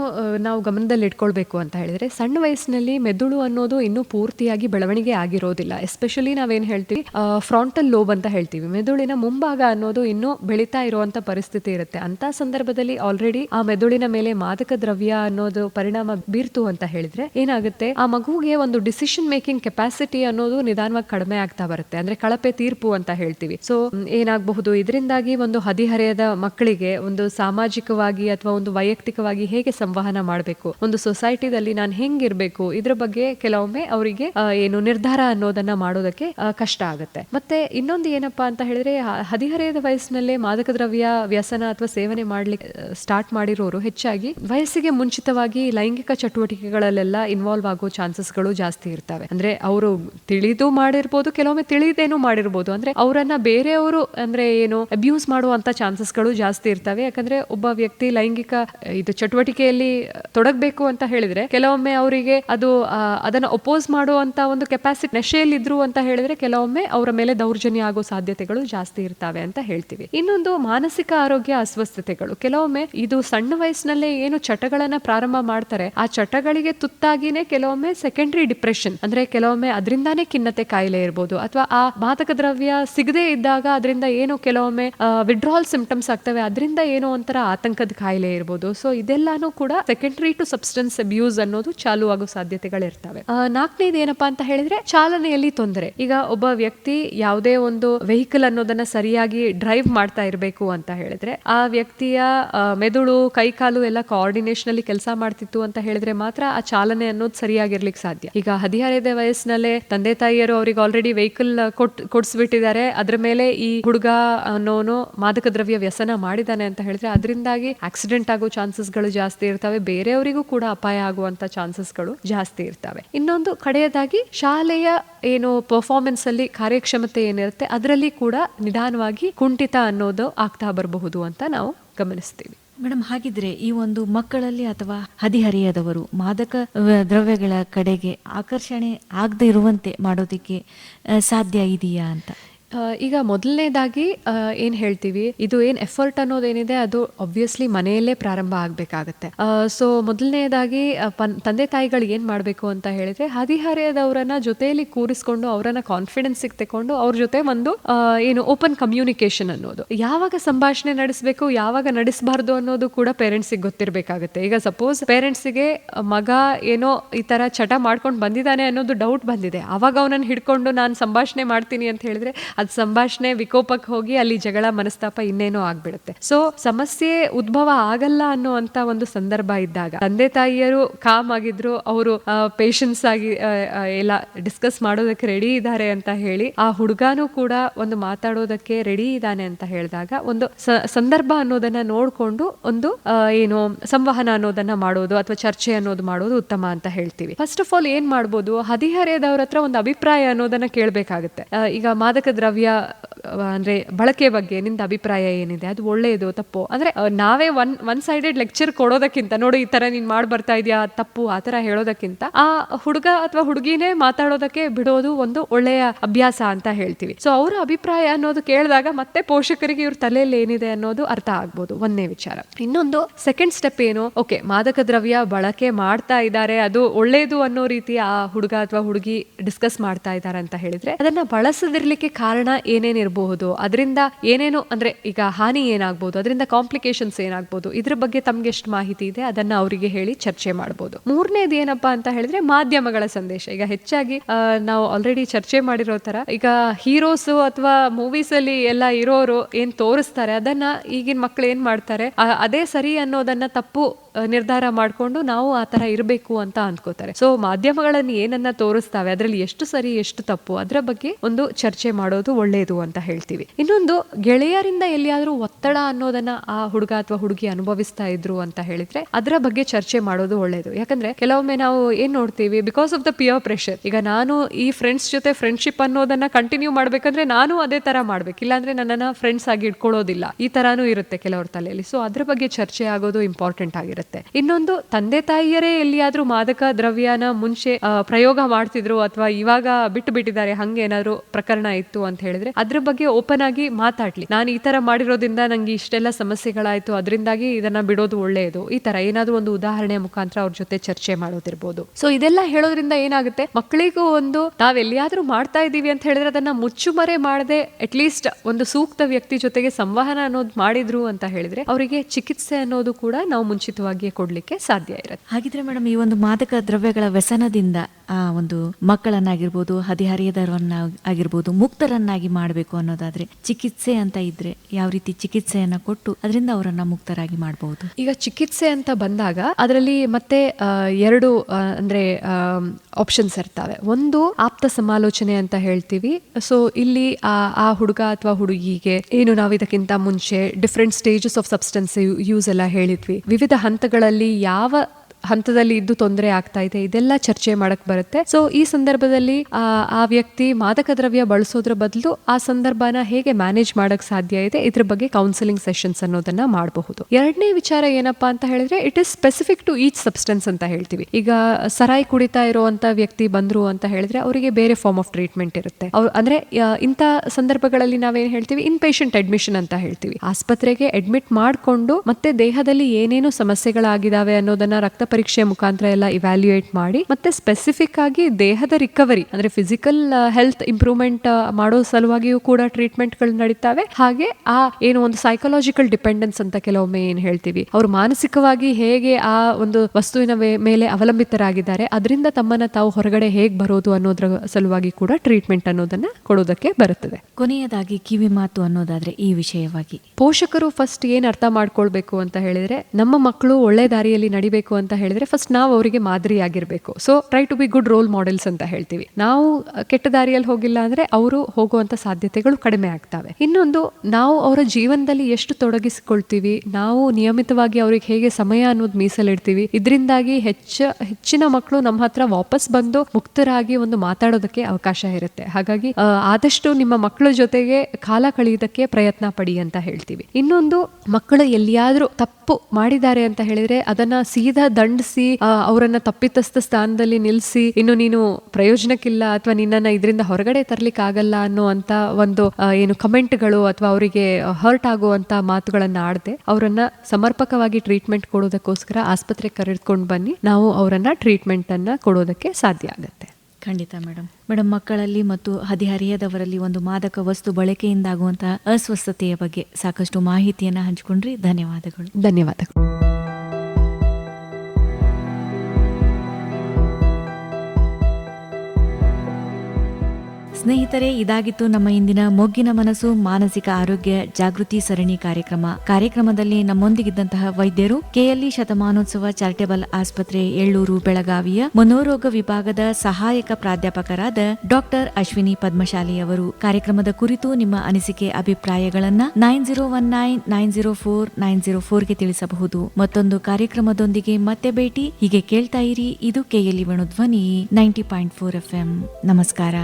ನಾವು ಗಮನದಲ್ಲಿ ಇಟ್ಕೊಳ್ಬೇಕು ಅಂತ ಹೇಳಿದ್ರೆ ಸಣ್ಣ ವಯಸ್ಸಿನಲ್ಲಿ ಮೆದುಳು ಅನ್ನೋದು ಇನ್ನೂ ಪೂರ್ತಿಯಾಗಿ ಬೆಳವಣಿಗೆ ಆಗಿರೋದಿಲ್ಲ. ಎಸ್ಪೆಷಲಿ ನಾವೇನು ಹೇಳ್ತೀವಿ ಫ್ರಾಂಟಲ್ ಲೋಬ್ ಅಂತ ಹೇಳ್ತೀವಿ. ಮೆದುಳಿನ ಮುಂಭಾಗ ಅನ್ನೋದು ಇನ್ನೂ ಬೆಳೀತಾ ಇರುವಂತ ಪರಿಸ್ಥಿತಿ ಇರುತ್ತೆ. ಅಂತ ಸಂದರ್ಭದಲ್ಲಿ ಆಲ್ರೆಡಿ ಆ ಮೆದುಳಿನ ಮೇಲೆ ಮಾದಕ ದ್ರವ್ಯ ಅನ್ನೋದು ಪರಿಣಾಮ ಬೀರ್ತು ಅಂತ ಹೇಳಿದ್ರೆ ಏನಾಗುತ್ತೆ? ಆ ಮಗುಗೆ ಒಂದು ಡಿಸಿಷನ್ ಮೇಕಿಂಗ್ ಕೆಪಾಸಿಟಿ ಅನ್ನೋದು ನಿಧಾನವಾಗಿ ಕಡಿಮೆ ಆಗ್ತಾ ಬರುತ್ತೆ. ಅಂದ್ರೆ ಕಳಪೆ ತೀರ್ಪು ಅಂತ ಹೇಳ್ತೀವಿ. ಸೊ ಏನಾಗಬಹುದು? ಇದರಿಂದಾಗಿ ಒಂದು ಹದಿಹರೆಯದ ಮಕ್ಕಳಿಗೆ ಒಂದು ಸಾಮಾಜಿಕವಾಗಿ ಅಥವಾ ಒಂದು ವೈಯಕ್ತಿಕವಾಗಿ ಹೇಗೆ ಸಂವಹನ ಮಾಡಬೇಕು? ಒಂದು ಸೊಸೈಟಿದಲ್ಲಿ ನಾನು ಹೆಂಗಿರ್ಬೇಕು? ಇದ್ರ ಬಗ್ಗೆ ಕೆಲವೊಮ್ಮೆ ಅವರಿಗೆ ಏನು ನಿರ್ಧಾರ ಅನ್ನೋದನ್ನ ಮಾಡೋದಕ್ಕೆ ಕಷ್ಟ ಆಗುತ್ತೆ. ಮತ್ತೆ ಇನ್ನೊಂದು ಏನಪ್ಪಾ ಅಂತ ಹೇಳಿದ್ರೆ ಹದಿಹರೆಯದ ವಯಸ್ಸಿನಲ್ಲೇ ಮಾದಕ ದ್ರವ್ಯ ವ್ಯಸನ ಅಥವಾ ಸೇವನೆ ಮಾಡ್ಲಿಕ್ಕೆ ಸ್ಟಾರ್ಟ್ ಮಾಡಿರೋರು ಹೆಚ್ಚಾಗಿ ವಯಸ್ಸಿಗೆ ಮುಂಚಿತವಾಗಿ ಲೈಂಗಿಕ ಚಟುವಟಿಕೆಗಳಲ್ಲೆಲ್ಲ ಇನ್ವಾಲ್ವ್ ಆಗೋ ಚಾನ್ಸಸ್ಗಳು ಜಾಸ್ತಿ ಇರ್ತವೆ. ಅಂದ್ರೆ ಅವರು ತಿಳಿದು ಮಾಡಿರ್ಬೋದು, ಕೆಲವೊಮ್ಮೆ ತಿಳಿದೇನು ಮಾಡಿರ್ಬೋದು. ಅಂದ್ರೆ ಅವರನ್ನ ಬೇರೆಯವರು ಅಂದ್ರೆ ಏನು ಅಬ್ಯೂಸ್ ಮಾಡುವಂತ ಚಾನ್ಸಸ್ಗಳು ಜಾಸ್ತಿ ಇರ್ತವೆ. ಯಾಕಂದ್ರೆ ಒಬ್ಬ ವ್ಯಕ್ತಿ ಲೈಂಗಿಕ, ಇದು ಚಟುವಟಿಕೆಯಲ್ಲಿ ತೊಡಗಬೇಕು ಅಂತ ಹೇಳಿದ್ರೆ ಕೆಲವೊಮ್ಮೆ ಅವರಿಗೆ ಅದು ಅದನ್ನ ಅಪೋಸ್ ಮಾಡುವಂತ ಒಂದು ಕೆಪಾಸಿಟಿ ನಶೆಯಲ್ಲಿದ್ರು ಅಂತ ಹೇಳಿದ್ರೆ ಕೆಲವೊಮ್ಮೆ ಅವರ ಮೇಲೆ ದೌರ್ಜನ್ಯ ಆಗೋ ಸಾಧ್ಯತೆಗಳು ಜಾಸ್ತಿ ಇರ್ತವೆ ಅಂತ ಹೇಳ್ತೀವಿ. ಇನ್ನೊಂದು ಮಾನಸಿಕ ಆರೋಗ್ಯ ಅಸ್ವಸ್ಥತೆಗಳು. ಕೆಲವೊಮ್ಮೆ ಇದು ಸಣ್ಣ ವಯಸ್ಸಿನಲ್ಲೇ ಏನು ಚಟಗಳನ್ನ ಪ್ರಾರಂಭ ಮಾಡ್ತಾರೆ. ಆ ಚಟಗಳಿಗೆ ತುತ್ತಾಗಿನೇ ಕೆಲವೊಮ್ಮೆ ಸೆಕೆಂಡರಿ ಡಿಪ್ರೆಷನ್ ಅಂದ್ರೆ ಕೆಲವೊಮ್ಮೆ ಅದರಿಂದಾನೇ ಖಿನ್ನತೆ ಕಾಯಿಲೆ ಇರ್ಬೋದು. ಅಥವಾ ಮಾದಕ ದ್ರವ್ಯ ಸಿಗದೇ ಇದ್ದಾಗ ಅದರಿಂದ ಏನು ಕೆಲವೊಮ್ಮೆ ವಿಡ್ರಾಲ್ ಸಿಂಪ್ಟಮ್ಸ್ ಆಗ್ತವೆ. ಅದರಿಂದ ಏನೋ ಒಂಥರ ಆತಂಕದ ಕಾಯಿಲೆ ಇರ್ಬೋದು. ಸೊ ಇದೆಲ್ಲಾನು ಕೂಡ ಸೆಕೆಂಡರಿ ಟು ಸಬ್ಸ್ಟೆನ್ಸ್ ಅಬ್ಯೂಸ್ ಅನ್ನೋದು ಚಾಲು ಆಗೋ ಸಾಧ್ಯತೆಗಳಿರ್ತವೆ. ನಾಲ್ಕನೇದು ಏನಪ್ಪಾ ಅಂತ ಹೇಳಿದ್ರೆ ಚಾಲನೆಯಲ್ಲಿ ತೊಂದರೆ. ಈಗ ಒಬ್ಬ ವ್ಯಕ್ತಿ ಯಾವುದೇ ಒಂದು ವೆಹಿಕಲ್ ಅನ್ನೋದನ್ನ ಸರಿಯಾಗಿ ಡ್ರೈವ್ ಮಾಡ್ತಾ ಇರಬೇಕು ಅಂತ ಹೇಳಿದ್ರೆ, ಆ ವ್ಯಕ್ತಿಯ ಮೆದುಳು, ಕೈಕಾಲು ಎಲ್ಲ ಕೋಆರ್ಡಿನೇಷನ್ ಅಲ್ಲಿ ಕೆಲಸ ಮಾಡ್ತಿತ್ತು ಅಂತ ಹೇಳಿದ್ರೆ ಮಾತ್ರ ಆ ಚಾಲನೆ ಅನ್ನೋದು ಸರಿಯಾಗಿರ್ಲಿಕ್ಕೆ ಸಾಧ್ಯ. ಈಗ ಹದಿಹರೆಯದ ವಯಸ್ಸಿನಲ್ಲೇ ತಂದೆ ತಾಯಿಯರು ಅವ್ರಿಗೆ ಆಲ್ರೆಡಿ ವೆಹಿಕಲ್ ಕೊಟ್ ಕೊಡ್ಸ್ಬಿಟ್ಟಿದ್ದಾರೆ. ಅದ್ರ ಮೇಲೆ ಈ ಹುಡುಗ ಅನ್ನೋನು ಮಾದಕ ದ್ರವ್ಯ ವ್ಯಸನ ಮಾಡಿದಾನೆ ಅಂತ ಹೇಳಿದ್ರೆ ಅದರಿಂದಾಗಿ ಆಕ್ಸಿಡೆಂಟ್ ಆಗೋ ಚಾನ್ಸಸ್ಗಳು ಜಾಸ್ತಿ ಇರ್ತವೆ. ಬೇರೆಯವರಿಗೂ ಕೂಡ ಅಪಾಯ ಆಗುವಂತ ಚಾನ್ಸಸ್ಗಳು ಜಾಸ್ತಿ ಇರ್ತವೆ. ಇನ್ನೊಂದು ಕಡೆಯದಾಗಿ ಶಾಲೆಯ ಏನು ಪರ್ಫಾರ್ಮೆನ್ಸ್ ಅಲ್ಲಿ ಕಾರ್ಯಕ್ಷಮತೆ ಏನಿರುತ್ತೆ, ಅದರಲ್ಲಿ ಕೂಡ ನಿಧಾನವಾಗಿ ಕುಂಠಿತ ಅನ್ನೋದು ಆಗ್ತಾ ಬರಬಹುದು ಅಂತ ನಾವು ಗಮನಿಸ್ತೀವಿ. ಮೇಡಮ್, ಹಾಗಿದ್ರೆ ಈ ಒಂದು ಮಕ್ಕಳಲ್ಲಿ ಅಥವಾ ಹದಿಹರಿಯದವರು ಮಾದಕ ದ್ರವ್ಯಗಳ ಕಡೆಗೆ ಆಕರ್ಷಣೆ ಆಗದೆ ಇರುವಂತೆ ಮಾಡೋದಕ್ಕೆ ಸಾಧ್ಯ ಇದೆಯಾ ಅಂತ? ಈಗ ಮೊದಲನೇದಾಗಿ ಏನು ಹೇಳ್ತೀವಿ? ಇದು ಏನು ಎಫರ್ಟ್ ಅನ್ನೋದೇನಿದೆ, ಅದು ಒಬ್ವಿಯಸ್ಲಿ ಮನೆಯಲ್ಲೇ ಪ್ರಾರಂಭ ಆಗಬೇಕಾಗತ್ತೆ. ಸೊ ಮೊದಲನೇದಾಗಿ ತಂದೆ ತಾಯಿಗಳು ಏನು ಮಾಡಬೇಕು ಅಂತ ಹೇಳಿದ್ರೆ, ಹದಿಹರೆಯದವರನ್ನ ಜೊತೆಯಲ್ಲಿ ಕೂರಿಸ್ಕೊಂಡು, ಅವರನ್ನ ಕಾನ್ಫಿಡೆನ್ಸ್ ತಗೊಂಡು ಅವ್ರ ಜೊತೆ ಒಂದು ಏನು ಓಪನ್ ಕಮ್ಯುನಿಕೇಶನ್ ಅನ್ನೋದು. ಯಾವಾಗ ಸಂಭಾಷಣೆ ನಡೆಸಬೇಕು, ಯಾವಾಗ ನಡೆಸಬಾರ್ದು ಅನ್ನೋದು ಕೂಡ ಪೇರೆಂಟ್ಸಿಗೆ ಗೊತ್ತಿರಬೇಕಾಗುತ್ತೆ. ಈಗ ಸಪೋಸ್ ಪೇರೆಂಟ್ಸಿಗೆ ಮಗ ಏನೋ ಈ ತರ ಚಟ ಮಾಡ್ಕೊಂಡು ಬಂದಿದ್ದಾನೆ ಅನ್ನೋದು ಡೌಟ್ ಬಂದಿದೆ. ಅವಾಗ ಅವನನ್ನು ಹಿಡ್ಕೊಂಡು ನಾನು ಸಂಭಾಷಣೆ ಮಾಡ್ತೀನಿ ಅಂತ ಹೇಳಿದ್ರೆ ಅದು ಸಂಭಾಷಣೆ ವಿಕೋಪಕ್ಕೆ ಹೋಗಿ ಅಲ್ಲಿ ಜಗಳ, ಮನಸ್ತಾಪ ಇನ್ನೇನೋ ಆಗ್ಬಿಡುತ್ತೆ. ಸೊ ಸಮಸ್ಯೆ ಉದ್ಭವ ಆಗಲ್ಲ ಅನ್ನೋ ಅಂತ ಒಂದು ಸಂದರ್ಭ ಇದ್ದಾಗ, ತಂದೆ ತಾಯಿಯರು ಕಾಮ್ ಆಗಿದ್ರು, ಅವರು ಪೇಷನ್ಸ್ ಆಗಿ ಎಲ್ಲ ಡಿಸ್ಕಸ್ ಮಾಡೋದಕ್ಕೆ ರೆಡಿ ಇದ್ದಾರೆ ಅಂತ ಹೇಳಿ, ಆ ಹುಡುಗಾನು ಕೂಡ ಒಂದು ಮಾತಾಡೋದಕ್ಕೆ ರೆಡಿ ಇದ್ದಾನೆ ಅಂತ ಹೇಳಿದಾಗ, ಒಂದು ಸಂದರ್ಭ ಅನ್ನೋದನ್ನ ನೋಡ್ಕೊಂಡು ಒಂದು ಏನು ಸಂವಹನ ಅನ್ನೋದನ್ನ ಮಾಡೋದು ಅಥವಾ ಚರ್ಚೆ ಅನ್ನೋದು ಮಾಡೋದು ಉತ್ತಮ ಅಂತ ಹೇಳ್ತೀವಿ. ಫಸ್ಟ್ ಆಫ್ ಆಲ್ ಏನ್ ಮಾಡ್ಬೋದು ಹದಿಹರೆಯದವ್ರ ಹತ್ರ ಒಂದು ಅಭಿಪ್ರಾಯ ಅನ್ನೋದನ್ನ ಕೇಳಬೇಕಾಗುತ್ತೆ. ಈಗ ಮಾದಕ ದ್ರವ್ಯ ಆ, ಅಂದರೆ ಬಳಕೆ ಬಗ್ಗೆ ನಿಂದ ಅಭಿಪ್ರಾಯ ಏನಿದೆ? ಅದು ಒಳ್ಳೆಯದು ತಪ್ಪು? ಅಂದ್ರೆ ನಾವೇ ಒನ್ ಒನ್ ಸೈಡೆಡ್ ಲೆಕ್ಚರ್ ಕೊಡೋದಕ್ಕಿಂತ ನೋಡಿ ಈ ತರ ನೀನು ಮಾಡಿ ಬರ್ತಾ ಇದೆಯಾ ತಪ್ಪು ಆ ತರ ಹೇಳೋದಕ್ಕಿಂತ ಆ ಹುಡುಗ ಅಥವಾ ಹುಡುಗಿನೇ ಮಾತಾಡೋದಕ್ಕೆ ಬಿಡೋದು ಒಂದು ಒಳ್ಳೆಯ ಅಭ್ಯಾಸ ಅಂತ ಹೇಳ್ತೀವಿ. ಸೊ ಅವರ ಅಭಿಪ್ರಾಯ ಅನ್ನೋದು ಕೇಳಿದಾಗ ಮತ್ತೆ ಪೋಷಕರಿಗೆ ಇವ್ರ ತಲೆಯಲ್ಲಿ ಏನಿದೆ ಅನ್ನೋದು ಅರ್ಥ ಆಗ್ಬೋದು. ಒಂದೇ ವಿಚಾರ. ಇನ್ನೊಂದು ಸೆಕೆಂಡ್ ಸ್ಟೆಪ್ ಏನು? ಓಕೆ ಮಾದಕ ದ್ರವ್ಯ ಬಳಕೆ ಮಾಡ್ತಾ ಇದ್ದಾರೆ ಅದು ಒಳ್ಳೇದು ಅನ್ನೋ ರೀತಿ ಆ ಹುಡುಗ ಅಥವಾ ಹುಡುಗಿ ಡಿಸ್ಕಸ್ ಮಾಡ್ತಾ ಇದ್ದಾರೆ ಅಂತ ಹೇಳಿದ್ರೆ ಅದನ್ನ ಬಳಸದಿರ್ಲಿಕ್ಕೆ ಕಾರಣ ಏನೇನಿರಬಹುದು ಅದರಿಂದ ಏನೇನು ಅಂದ್ರೆ ಈಗ ಹಾನಿ ಏನಾಗ್ಬೋದು, ಅದರಿಂದ ಕಾಂಪ್ಲಿಕೇಶನ್ಸ್ ಏನಾಗ್ಬೋದು, ಇದ್ರ ಬಗ್ಗೆ ತಮ್ಗೆ ಎಷ್ಟು ಮಾಹಿತಿ ಇದೆ, ಅದನ್ನ ಅವರಿಗೆ ಹೇಳಿ ಚರ್ಚೆ ಮಾಡ್ಬೋದು. ಮೂರನೇದು ಏನಪ್ಪಾ ಅಂತ ಹೇಳಿದ್ರೆ ಮಾಧ್ಯಮಗಳ ಸಂದೇಶ. ಈಗ ಹೆಚ್ಚಾಗಿ ನಾವು ಆಲ್ರೆಡಿ ಚರ್ಚೆ ಮಾಡಿರೋ ತರ ಈಗ ಹೀರೋಸ್ ಅಥವಾ ಮೂವೀಸ್ ಅಲ್ಲಿ ಎಲ್ಲ ಇರೋರು ಏನ್ ತೋರಿಸ್ತಾರೆ, ಅದನ್ನ ಈಗಿನ ಮಕ್ಳು ಏನ್ ಮಾಡ್ತಾರೆ ಅದೇ ಸರಿ ಅನ್ನೋದನ್ನ ತಪ್ಪು ನಿರ್ಧಾರ ಮಾಡ್ಕೊಂಡು ನಾವು ಆ ತರ ಇರಬೇಕು ಅಂತ ಅಂದ್ಕೋತಾರೆ ಸೊ ಮಾಧ್ಯಮಗಳನ್ನು ಏನನ್ನ ತೋರಿಸ್ತಾವೆ, ಅದರಲ್ಲಿ ಎಷ್ಟು ಸರಿ, ಎಷ್ಟು ತಪ್ಪು, ಅದರ ಬಗ್ಗೆ ಒಂದು ಚರ್ಚೆ ಮಾಡೋದು ಒಳ್ಳೆಯದು ಅಂತ ಹೇಳ್ತೀವಿ. ಇನ್ನೊಂದು, ಗೆಳೆಯರಿಂದ ಎಲ್ಲಿಯಾದರೂ ಒತ್ತಡ ಅನ್ನೋದನ್ನ ಆ ಹುಡುಗ ಅಥವಾ ಹುಡುಗಿ ಅನುಭವಿಸ್ತಾ ಇದ್ರು ಅಂತ ಹೇಳಿದ್ರೆ ಅದರ ಬಗ್ಗೆ ಚರ್ಚೆ ಮಾಡೋದು ಒಳ್ಳೆಯದು ಯಾಕಂದ್ರೆ ಕೆಲವೊಮ್ಮೆ ನಾವು ಏನ್ ನೋಡ್ತೀವಿ because of the peer pressure ಈಗ ನಾನು ಈ ಫ್ರೆಂಡ್ಸ್ ಜೊತೆ ಫ್ರೆಂಡ್ಶಿಪ್ ಅನ್ನೋದನ್ನ ಕಂಟಿನ್ಯೂ ಮಾಡ್ಬೇಕಂದ್ರೆ ನಾನು ಅದೇ ತರ ಮಾಡ್ಬೇಕು. ಇಲ್ಲಾಂದ್ರೆ ನನ್ನನ್ನ ಫ್ರೆಂಡ್ಸ್ ಆಗಿ ಇಟ್ಕೊಳ್ಳೋದಿಲ್ಲ. ಈ ತರಾನು ಇರುತ್ತೆ ಕೆಲವ್ರ ತಲೆಯಲ್ಲಿ. ಸೊ ಅದ್ರ ಬಗ್ಗೆ ಚರ್ಚೆ ಆಗೋದು ಇಂಪಾರ್ಟೆಂಟ್ ಆಗಿರುತ್ತೆ. ಇನ್ನೊಂದು, ತಂದೆ ತಾಯಿಯರೇ ಎಲ್ಲಿಯಾದ್ರೂ ಮಾದಕ ದ್ರವ್ಯನ ಮುಂಚೆ ಪ್ರಯೋಗ ಮಾಡ್ತಿದ್ರು ಅಥವಾ ಇವಾಗ ಬಿಟ್ಟು ಬಿಟ್ಟಿದ್ದಾರೆ ಹಂಗೆ ಏನಾದ್ರು ಪ್ರಕರಣ ಇತ್ತು ಅಂತ ಹೇಳಿದ್ರೆ, ಅದ್ರ ಬಗ್ಗೆ ಓಪನ್ ಆಗಿ ಮಾತಾಡ್ಲಿ. ನಾನು ಈ ತರ ಮಾಡಿರೋದ್ರಿಂದ ನಂಗೆ ಇಷ್ಟೆಲ್ಲ ಸಮಸ್ಯೆಗಳಾಯ್ತು, ಅದರಿಂದಾಗಿ ಇದನ್ನ ಬಿಡೋದು ಒಳ್ಳೆಯದು. ಈ ತರ ಏನಾದ್ರು ಒಂದು ಉದಾಹರಣೆ ಮುಖಾಂತರ ಅವ್ರ ಜೊತೆ ಚರ್ಚೆ ಮಾಡೋದಿರ್ಬೋದು. ಸೊ ಇದೆಲ್ಲ ಹೇಳೋದ್ರಿಂದ ಏನಾಗುತ್ತೆ? ಮಕ್ಕಳಿಗೂ ಒಂದು ನಾವೆಲ್ಲಿಯಾದ್ರೂ ಮಾಡ್ತಾ ಇದೀವಿ ಅಂತ ಹೇಳಿದ್ರೆ ಅದನ್ನ ಮುಚ್ಚುಮರೆ ಮಾಡದೆ ಅಟ್ಲೀಸ್ಟ್ ಒಂದು ಸೂಕ್ತ ವ್ಯಕ್ತಿ ಜೊತೆಗೆ ಸಂವಹನ ಅನ್ನೋದು ಮಾಡಿದ್ರು ಅಂತ ಹೇಳಿದ್ರೆ ಅವರಿಗೆ ಚಿಕಿತ್ಸೆ ಅನ್ನೋದು ಕೂಡ ನಾವು ಮುಂಚಿತವಾಗಿಯೇ ಕೊಡ್ಲಿಕ್ಕೆ ಸಾಧ್ಯ ಇರುತ್ತೆ. ಹಾಗಿದ್ರೆ ಮೇಡಮ್, ಈ ಒಂದು ಮಾದಕ ದ್ರವ್ಯಗಳ ವ್ಯಸನದಿಂದ, ಆ, ಒಂದು ಮಕ್ಕಳನ್ನಾಗಿರ್ಬೋದು ಹದಿಹರಿಯದವರನ್ನ ಆಗಿರ್ಬೋದು ಮುಕ್ತರನ್ನಾಗಿ ಮಾಡಬೇಕು ಅನ್ನೋದಾದ್ರೆ ಚಿಕಿತ್ಸೆ ಅಂತ ಇದ್ರೆ ಯಾವ ರೀತಿ ಚಿಕಿತ್ಸೆಯನ್ನ ಕೊಟ್ಟು ಅದರಿಂದ ಅವರನ್ನ ಮುಕ್ತರಾಗಿ ಮಾಡಬಹುದು ಈಗ ಚಿಕಿತ್ಸೆ ಅಂತ ಬಂದಾಗ ಅದರಲ್ಲಿ ಮತ್ತೆ ಎರಡು ಅಂದ್ರೆ ಆಪ್ಷನ್ಸ್ ಇರ್ತವೆ. ಒಂದು ಆಪ್ತ ಸಮಾಲೋಚನೆ ಅಂತ ಹೇಳ್ತೀವಿ. ಸೊ ಇಲ್ಲಿ, ಆ ಹುಡುಗ ಅಥವಾ ಹುಡುಗಿಗೆ ಏನು ನಾವು ಇದಕ್ಕಿಂತ ಮುಂಚೆ different stages of substance use ಎಲ್ಲ ಹೇಳಿದ್ವಿ. ವಿವಿಧ ಹಂತಗಳಲ್ಲಿ ಯಾವ ಹಂತದಲ್ಲಿ ಇದ್ದು ತೊಂದರೆ ಆಗ್ತಾ ಇದೆ, ಇದೆಲ್ಲ ಚರ್ಚೆ ಮಾಡಕ್ ಬರುತ್ತೆ. ಸೊ ಈ ಸಂದರ್ಭದಲ್ಲಿ, ಆ ವ್ಯಕ್ತಿ ಮಾದಕ ದ್ರವ್ಯ ಬಳಸೋದ್ರ ಬದಲು ಆ ಸಂದರ್ಭನ ಹೇಗೆ ಮ್ಯಾನೇಜ್ ಮಾಡಕ್ ಸಾಧ್ಯ ಇದೆ, ಇದ್ರ ಬಗ್ಗೆ ಕೌನ್ಸಿಲಿಂಗ್ ಸೆಷನ್ಸ್ ಅನ್ನೋದನ್ನ ಮಾಡಬಹುದು. ಎರಡನೇ ವಿಚಾರ ಏನಪ್ಪಾ ಅಂತ ಹೇಳಿದ್ರೆ it is specific to each substance ಅಂತ ಹೇಳ್ತೀವಿ. ಈಗ ಸರಾಯಿ ಕುಡಿತಾ ಇರುವಂತ ವ್ಯಕ್ತಿ ಬಂದ್ರು ಅಂತ ಹೇಳಿದ್ರೆ, ಅವರಿಗೆ ಬೇರೆ ಫಾರ್ಮ್ ಆಫ್ ಟ್ರೀಟ್ಮೆಂಟ್ ಇರುತ್ತೆ. ಅಂದ್ರೆ ಇಂಥ ಸಂದರ್ಭಗಳಲ್ಲಿ ನಾವೇನ್ ಹೇಳ್ತೀವಿ ಇನ್ ಪೇಷಂಟ್ ಅಡ್ಮಿಷನ್ ಅಂತ ಹೇಳ್ತೀವಿ. ಆಸ್ಪತ್ರೆಗೆ ಅಡ್ಮಿಟ್ ಮಾಡಿಕೊಂಡು ಮತ್ತೆ ದೇಹದಲ್ಲಿ ಏನೇನು ಸಮಸ್ಯೆಗಳಾಗಿದ್ದಾವೆ ಅನ್ನೋದನ್ನ ರಕ್ತ ಪರೀಕ್ಷೆ ಮುಖಾಂತರ ಎಲ್ಲ ಇವ್ಯಾಲ್ಯೂಯೇಟ್ ಮಾಡಿ ಮತ್ತೆ ಸ್ಪೆಸಿಫಿಕ್ ಆಗಿ ದೇಹದ ರಿಕವರಿ ಅಂದ್ರೆ ಫಿಸಿಕಲ್ ಹೆಲ್ತ್ ಇಂಪ್ರೂವ್ಮೆಂಟ್ ಮಾಡೋ ಸಲುವಾಗಿಯೂ ಕೂಡ ಟ್ರೀಟ್ಮೆಂಟ್ಗಳು ನಡೀತಾವೆ. ಹಾಗೆ ಆ ಏನು ಒಂದು ಸೈಕಲಾಜಿಕಲ್ ಡಿಪೆಂಡೆನ್ಸ್ ಅಂತ ಕೆಲವೊಮ್ಮೆ ಏನ್ ಹೇಳ್ತೀವಿ ಅವರು ಮಾನಸಿಕವಾಗಿ ಹೇಗೆ ಆ ಒಂದು ವಸ್ತುವಿನ ಮೇಲೆ ಅವಲಂಬಿತರಾಗಿದ್ದಾರೆ ಅದರಿಂದ ತಮ್ಮನ್ನ ತಾವು ಹೊರಗಡೆ ಹೇಗ್ ಬರೋದು ಅನ್ನೋದ್ರ ಸಲುವಾಗಿ ಕೂಡ ಟ್ರೀಟ್ಮೆಂಟ್ ಅನ್ನೋದನ್ನ ಕೊಡೋದಕ್ಕೆ ಬರುತ್ತದೆ. ಕೊನೆಯದಾಗಿ ಕಿವಿ ಮಾತು ಅನ್ನೋದಾದ್ರೆ ಈ ವಿಷಯವಾಗಿ. ಪೋಷಕರು ಫಸ್ಟ್ ಏನ್ ಅರ್ಥ ಮಾಡ್ಕೊಳ್ಬೇಕು ಅಂತ ಹೇಳಿದ್ರೆ ನಮ್ಮ ಮಕ್ಕಳು ಒಳ್ಳೆ ದಾರಿಯಲ್ಲಿ ನಡಿಬೇಕು ಅಂತ ಹೇಳಿದ್ರೆ ಫಸ್ಟ್ ನಾವು ಅವರಿಗೆ ಮಾದರಿಯಾಗಿರ್ಬೇಕು so try to be good role models ಅಂತ ಹೇಳ್ತೀವಿ. ನಾವು ಕೆಟ್ಟ ದಾರಿಯಲ್ಲಿ ಹೋಗಿಲ್ಲ ಅಂದ್ರೆ ಅವರು ಹೋಗುವಂತ ಸಾಧ್ಯತೆಗಳು ಕಡಿಮೆ ಆಗ್ತವೆ. ಇನ್ನೊಂದು, ನಾವು ಅವರ ಜೀವನದಲ್ಲಿ ಎಷ್ಟು ತೊಡಗಿಸಿಕೊಳ್ತೀವಿ, ನಾವು ನಿಯಮಿತವಾಗಿ ಅವ್ರಿಗೆ ಹೇಗೆ ಸಮಯ ಅನ್ನೋದು ಮೀಸಲಿಡ್ತೀವಿ, ಇದರಿಂದಾಗಿ ಹೆಚ್ಚ, ಹೆಚ್ಚಿನ ಮಕ್ಕಳು ನಮ್ಮ ಹತ್ರ ವಾಪಸ್ ಬಂದು ಮುಕ್ತರಾಗಿ ಒಂದು ಮಾತಾಡೋದಕ್ಕೆ ಅವಕಾಶ ಇರುತ್ತೆ. ಹಾಗಾಗಿ ಆದಷ್ಟು ನಿಮ್ಮ ಮಕ್ಕಳ ಜೊತೆಗೆ ಕಾಲ ಕಳೆಯೋದಕ್ಕೆ ಪ್ರಯತ್ನ ಪಡಿ ಅಂತ ಹೇಳ್ತೀವಿ. ಇನ್ನೊಂದು, ಮಕ್ಕಳು ಎಲ್ಲಿಯಾದ್ರೂ ತಪ್ಪು ಮಾಡಿದ್ದಾರೆ ಅಂತ ಹೇಳಿದ್ರೆ ಅದನ್ನ ಸೀದಾ ದಂಡ ಖಂಡಿಸಿ ಅವರನ್ನ ತಪ್ಪಿತಸ್ಥ ಸ್ಥಾನದಲ್ಲಿ ನಿಲ್ಲಿಸಿ ಇನ್ನು ನೀನು ಪ್ರಯೋಜನಕ್ಕಿಲ್ಲ ಅಥವಾ ನಿನ್ನನ್ನ ಇದರಿಂದ ಹೊರಗಡೆ ತರ್ಲಿಕ್ಕೆ ಆಗಲ್ಲ ಅನ್ನೋ ಅಂತ ಒಂದು ಏನು ಏನು ಕಮೆಂಟ್ಗಳು ಅಥವಾ ಅವರಿಗೆ ಹರ್ಟ್ ಆಗುವಂತ ಮಾತುಗಳನ್ನ ಆಡದೆ ಅವರನ್ನ ಸಮರ್ಪಕವಾಗಿ ಟ್ರೀಟ್ಮೆಂಟ್ ಕೊಡೋದಕ್ಕೋಸ್ಕರ ಆಸ್ಪತ್ರೆಗೆ ಕರೆದುಕೊಂಡು ಬನ್ನಿ. ನಾವು ಅವರನ್ನ ಟ್ರೀಟ್ಮೆಂಟ್ ಅನ್ನ ಕೊಡೋದಕ್ಕೆ ಸಾಧ್ಯ ಆಗುತ್ತೆ. ಖಂಡಿತ ಮೇಡಮ್ ಮೇಡಮ್ ಮಕ್ಕಳಲ್ಲಿ ಮತ್ತು ಹದಿಹರಿಯದವರಲ್ಲಿ ಒಂದು ಮಾದಕ ವಸ್ತು ಬಳಕೆಯಿಂದ ಆಗುವಂತಹ ಅಸ್ವಸ್ಥತೆಯ ಬಗ್ಗೆ ಸಾಕಷ್ಟು ಮಾಹಿತಿಯನ್ನ ಹಂಚಿಕೊಂಡ್ರಿ. ಧನ್ಯವಾದಗಳು. ಧನ್ಯವಾದಗಳು. ಸ್ನೇಹಿತರೆ, ಇದಾಗಿತ್ತು ನಮ್ಮ ಇಂದಿನ ಮೊಗ್ಗಿನ ಮನಸ್ಸು, ಮಾನಸಿಕ ಆರೋಗ್ಯ, ಜಾಗೃತಿ, ಸರಣಿ ಕಾರ್ಯಕ್ರಮ. ಕಾರ್ಯಕ್ರಮದಲ್ಲಿ ನಮ್ಮೊಂದಿಗಿದ್ದಂತಹ ವೈದ್ಯರು ಕೆಎಲ್ಇ ಶತಮಾನೋತ್ಸವ ಚಾರಿಟೇಬಲ್ ಆಸ್ಪತ್ರೆ ಎಳ್ಳೂರು ಬೆಳಗಾವಿಯ ಮನೋರೋಗ ವಿಭಾಗದ ಸಹಾಯಕ ಪ್ರಾಧ್ಯಾಪಕರಾದ ಡಾಕ್ಟರ್ ಅಶ್ವಿನಿ ಪದ್ಮಶಾಲಿ ಅವರು. ಕಾರ್ಯಕ್ರಮದ ಕುರಿತು ನಿಮ್ಮ ಅನಿಸಿಕೆ, ಅಭಿಪ್ರಾಯಗಳನ್ನ nine zero one nine nine zero four, nine zero ಫೋರ್ಗೆ ತಿಳಿಸಬಹುದು. ಮತ್ತೊಂದು ಕಾರ್ಯಕ್ರಮದೊಂದಿಗೆ ಮತ್ತೆ ಭೇಟಿ. ಹೀಗೆ ಕೇಳ್ತಾ ಇರಿ, ಇದು KLE Dhwani ninety point four F ನಮಸ್ಕಾರ.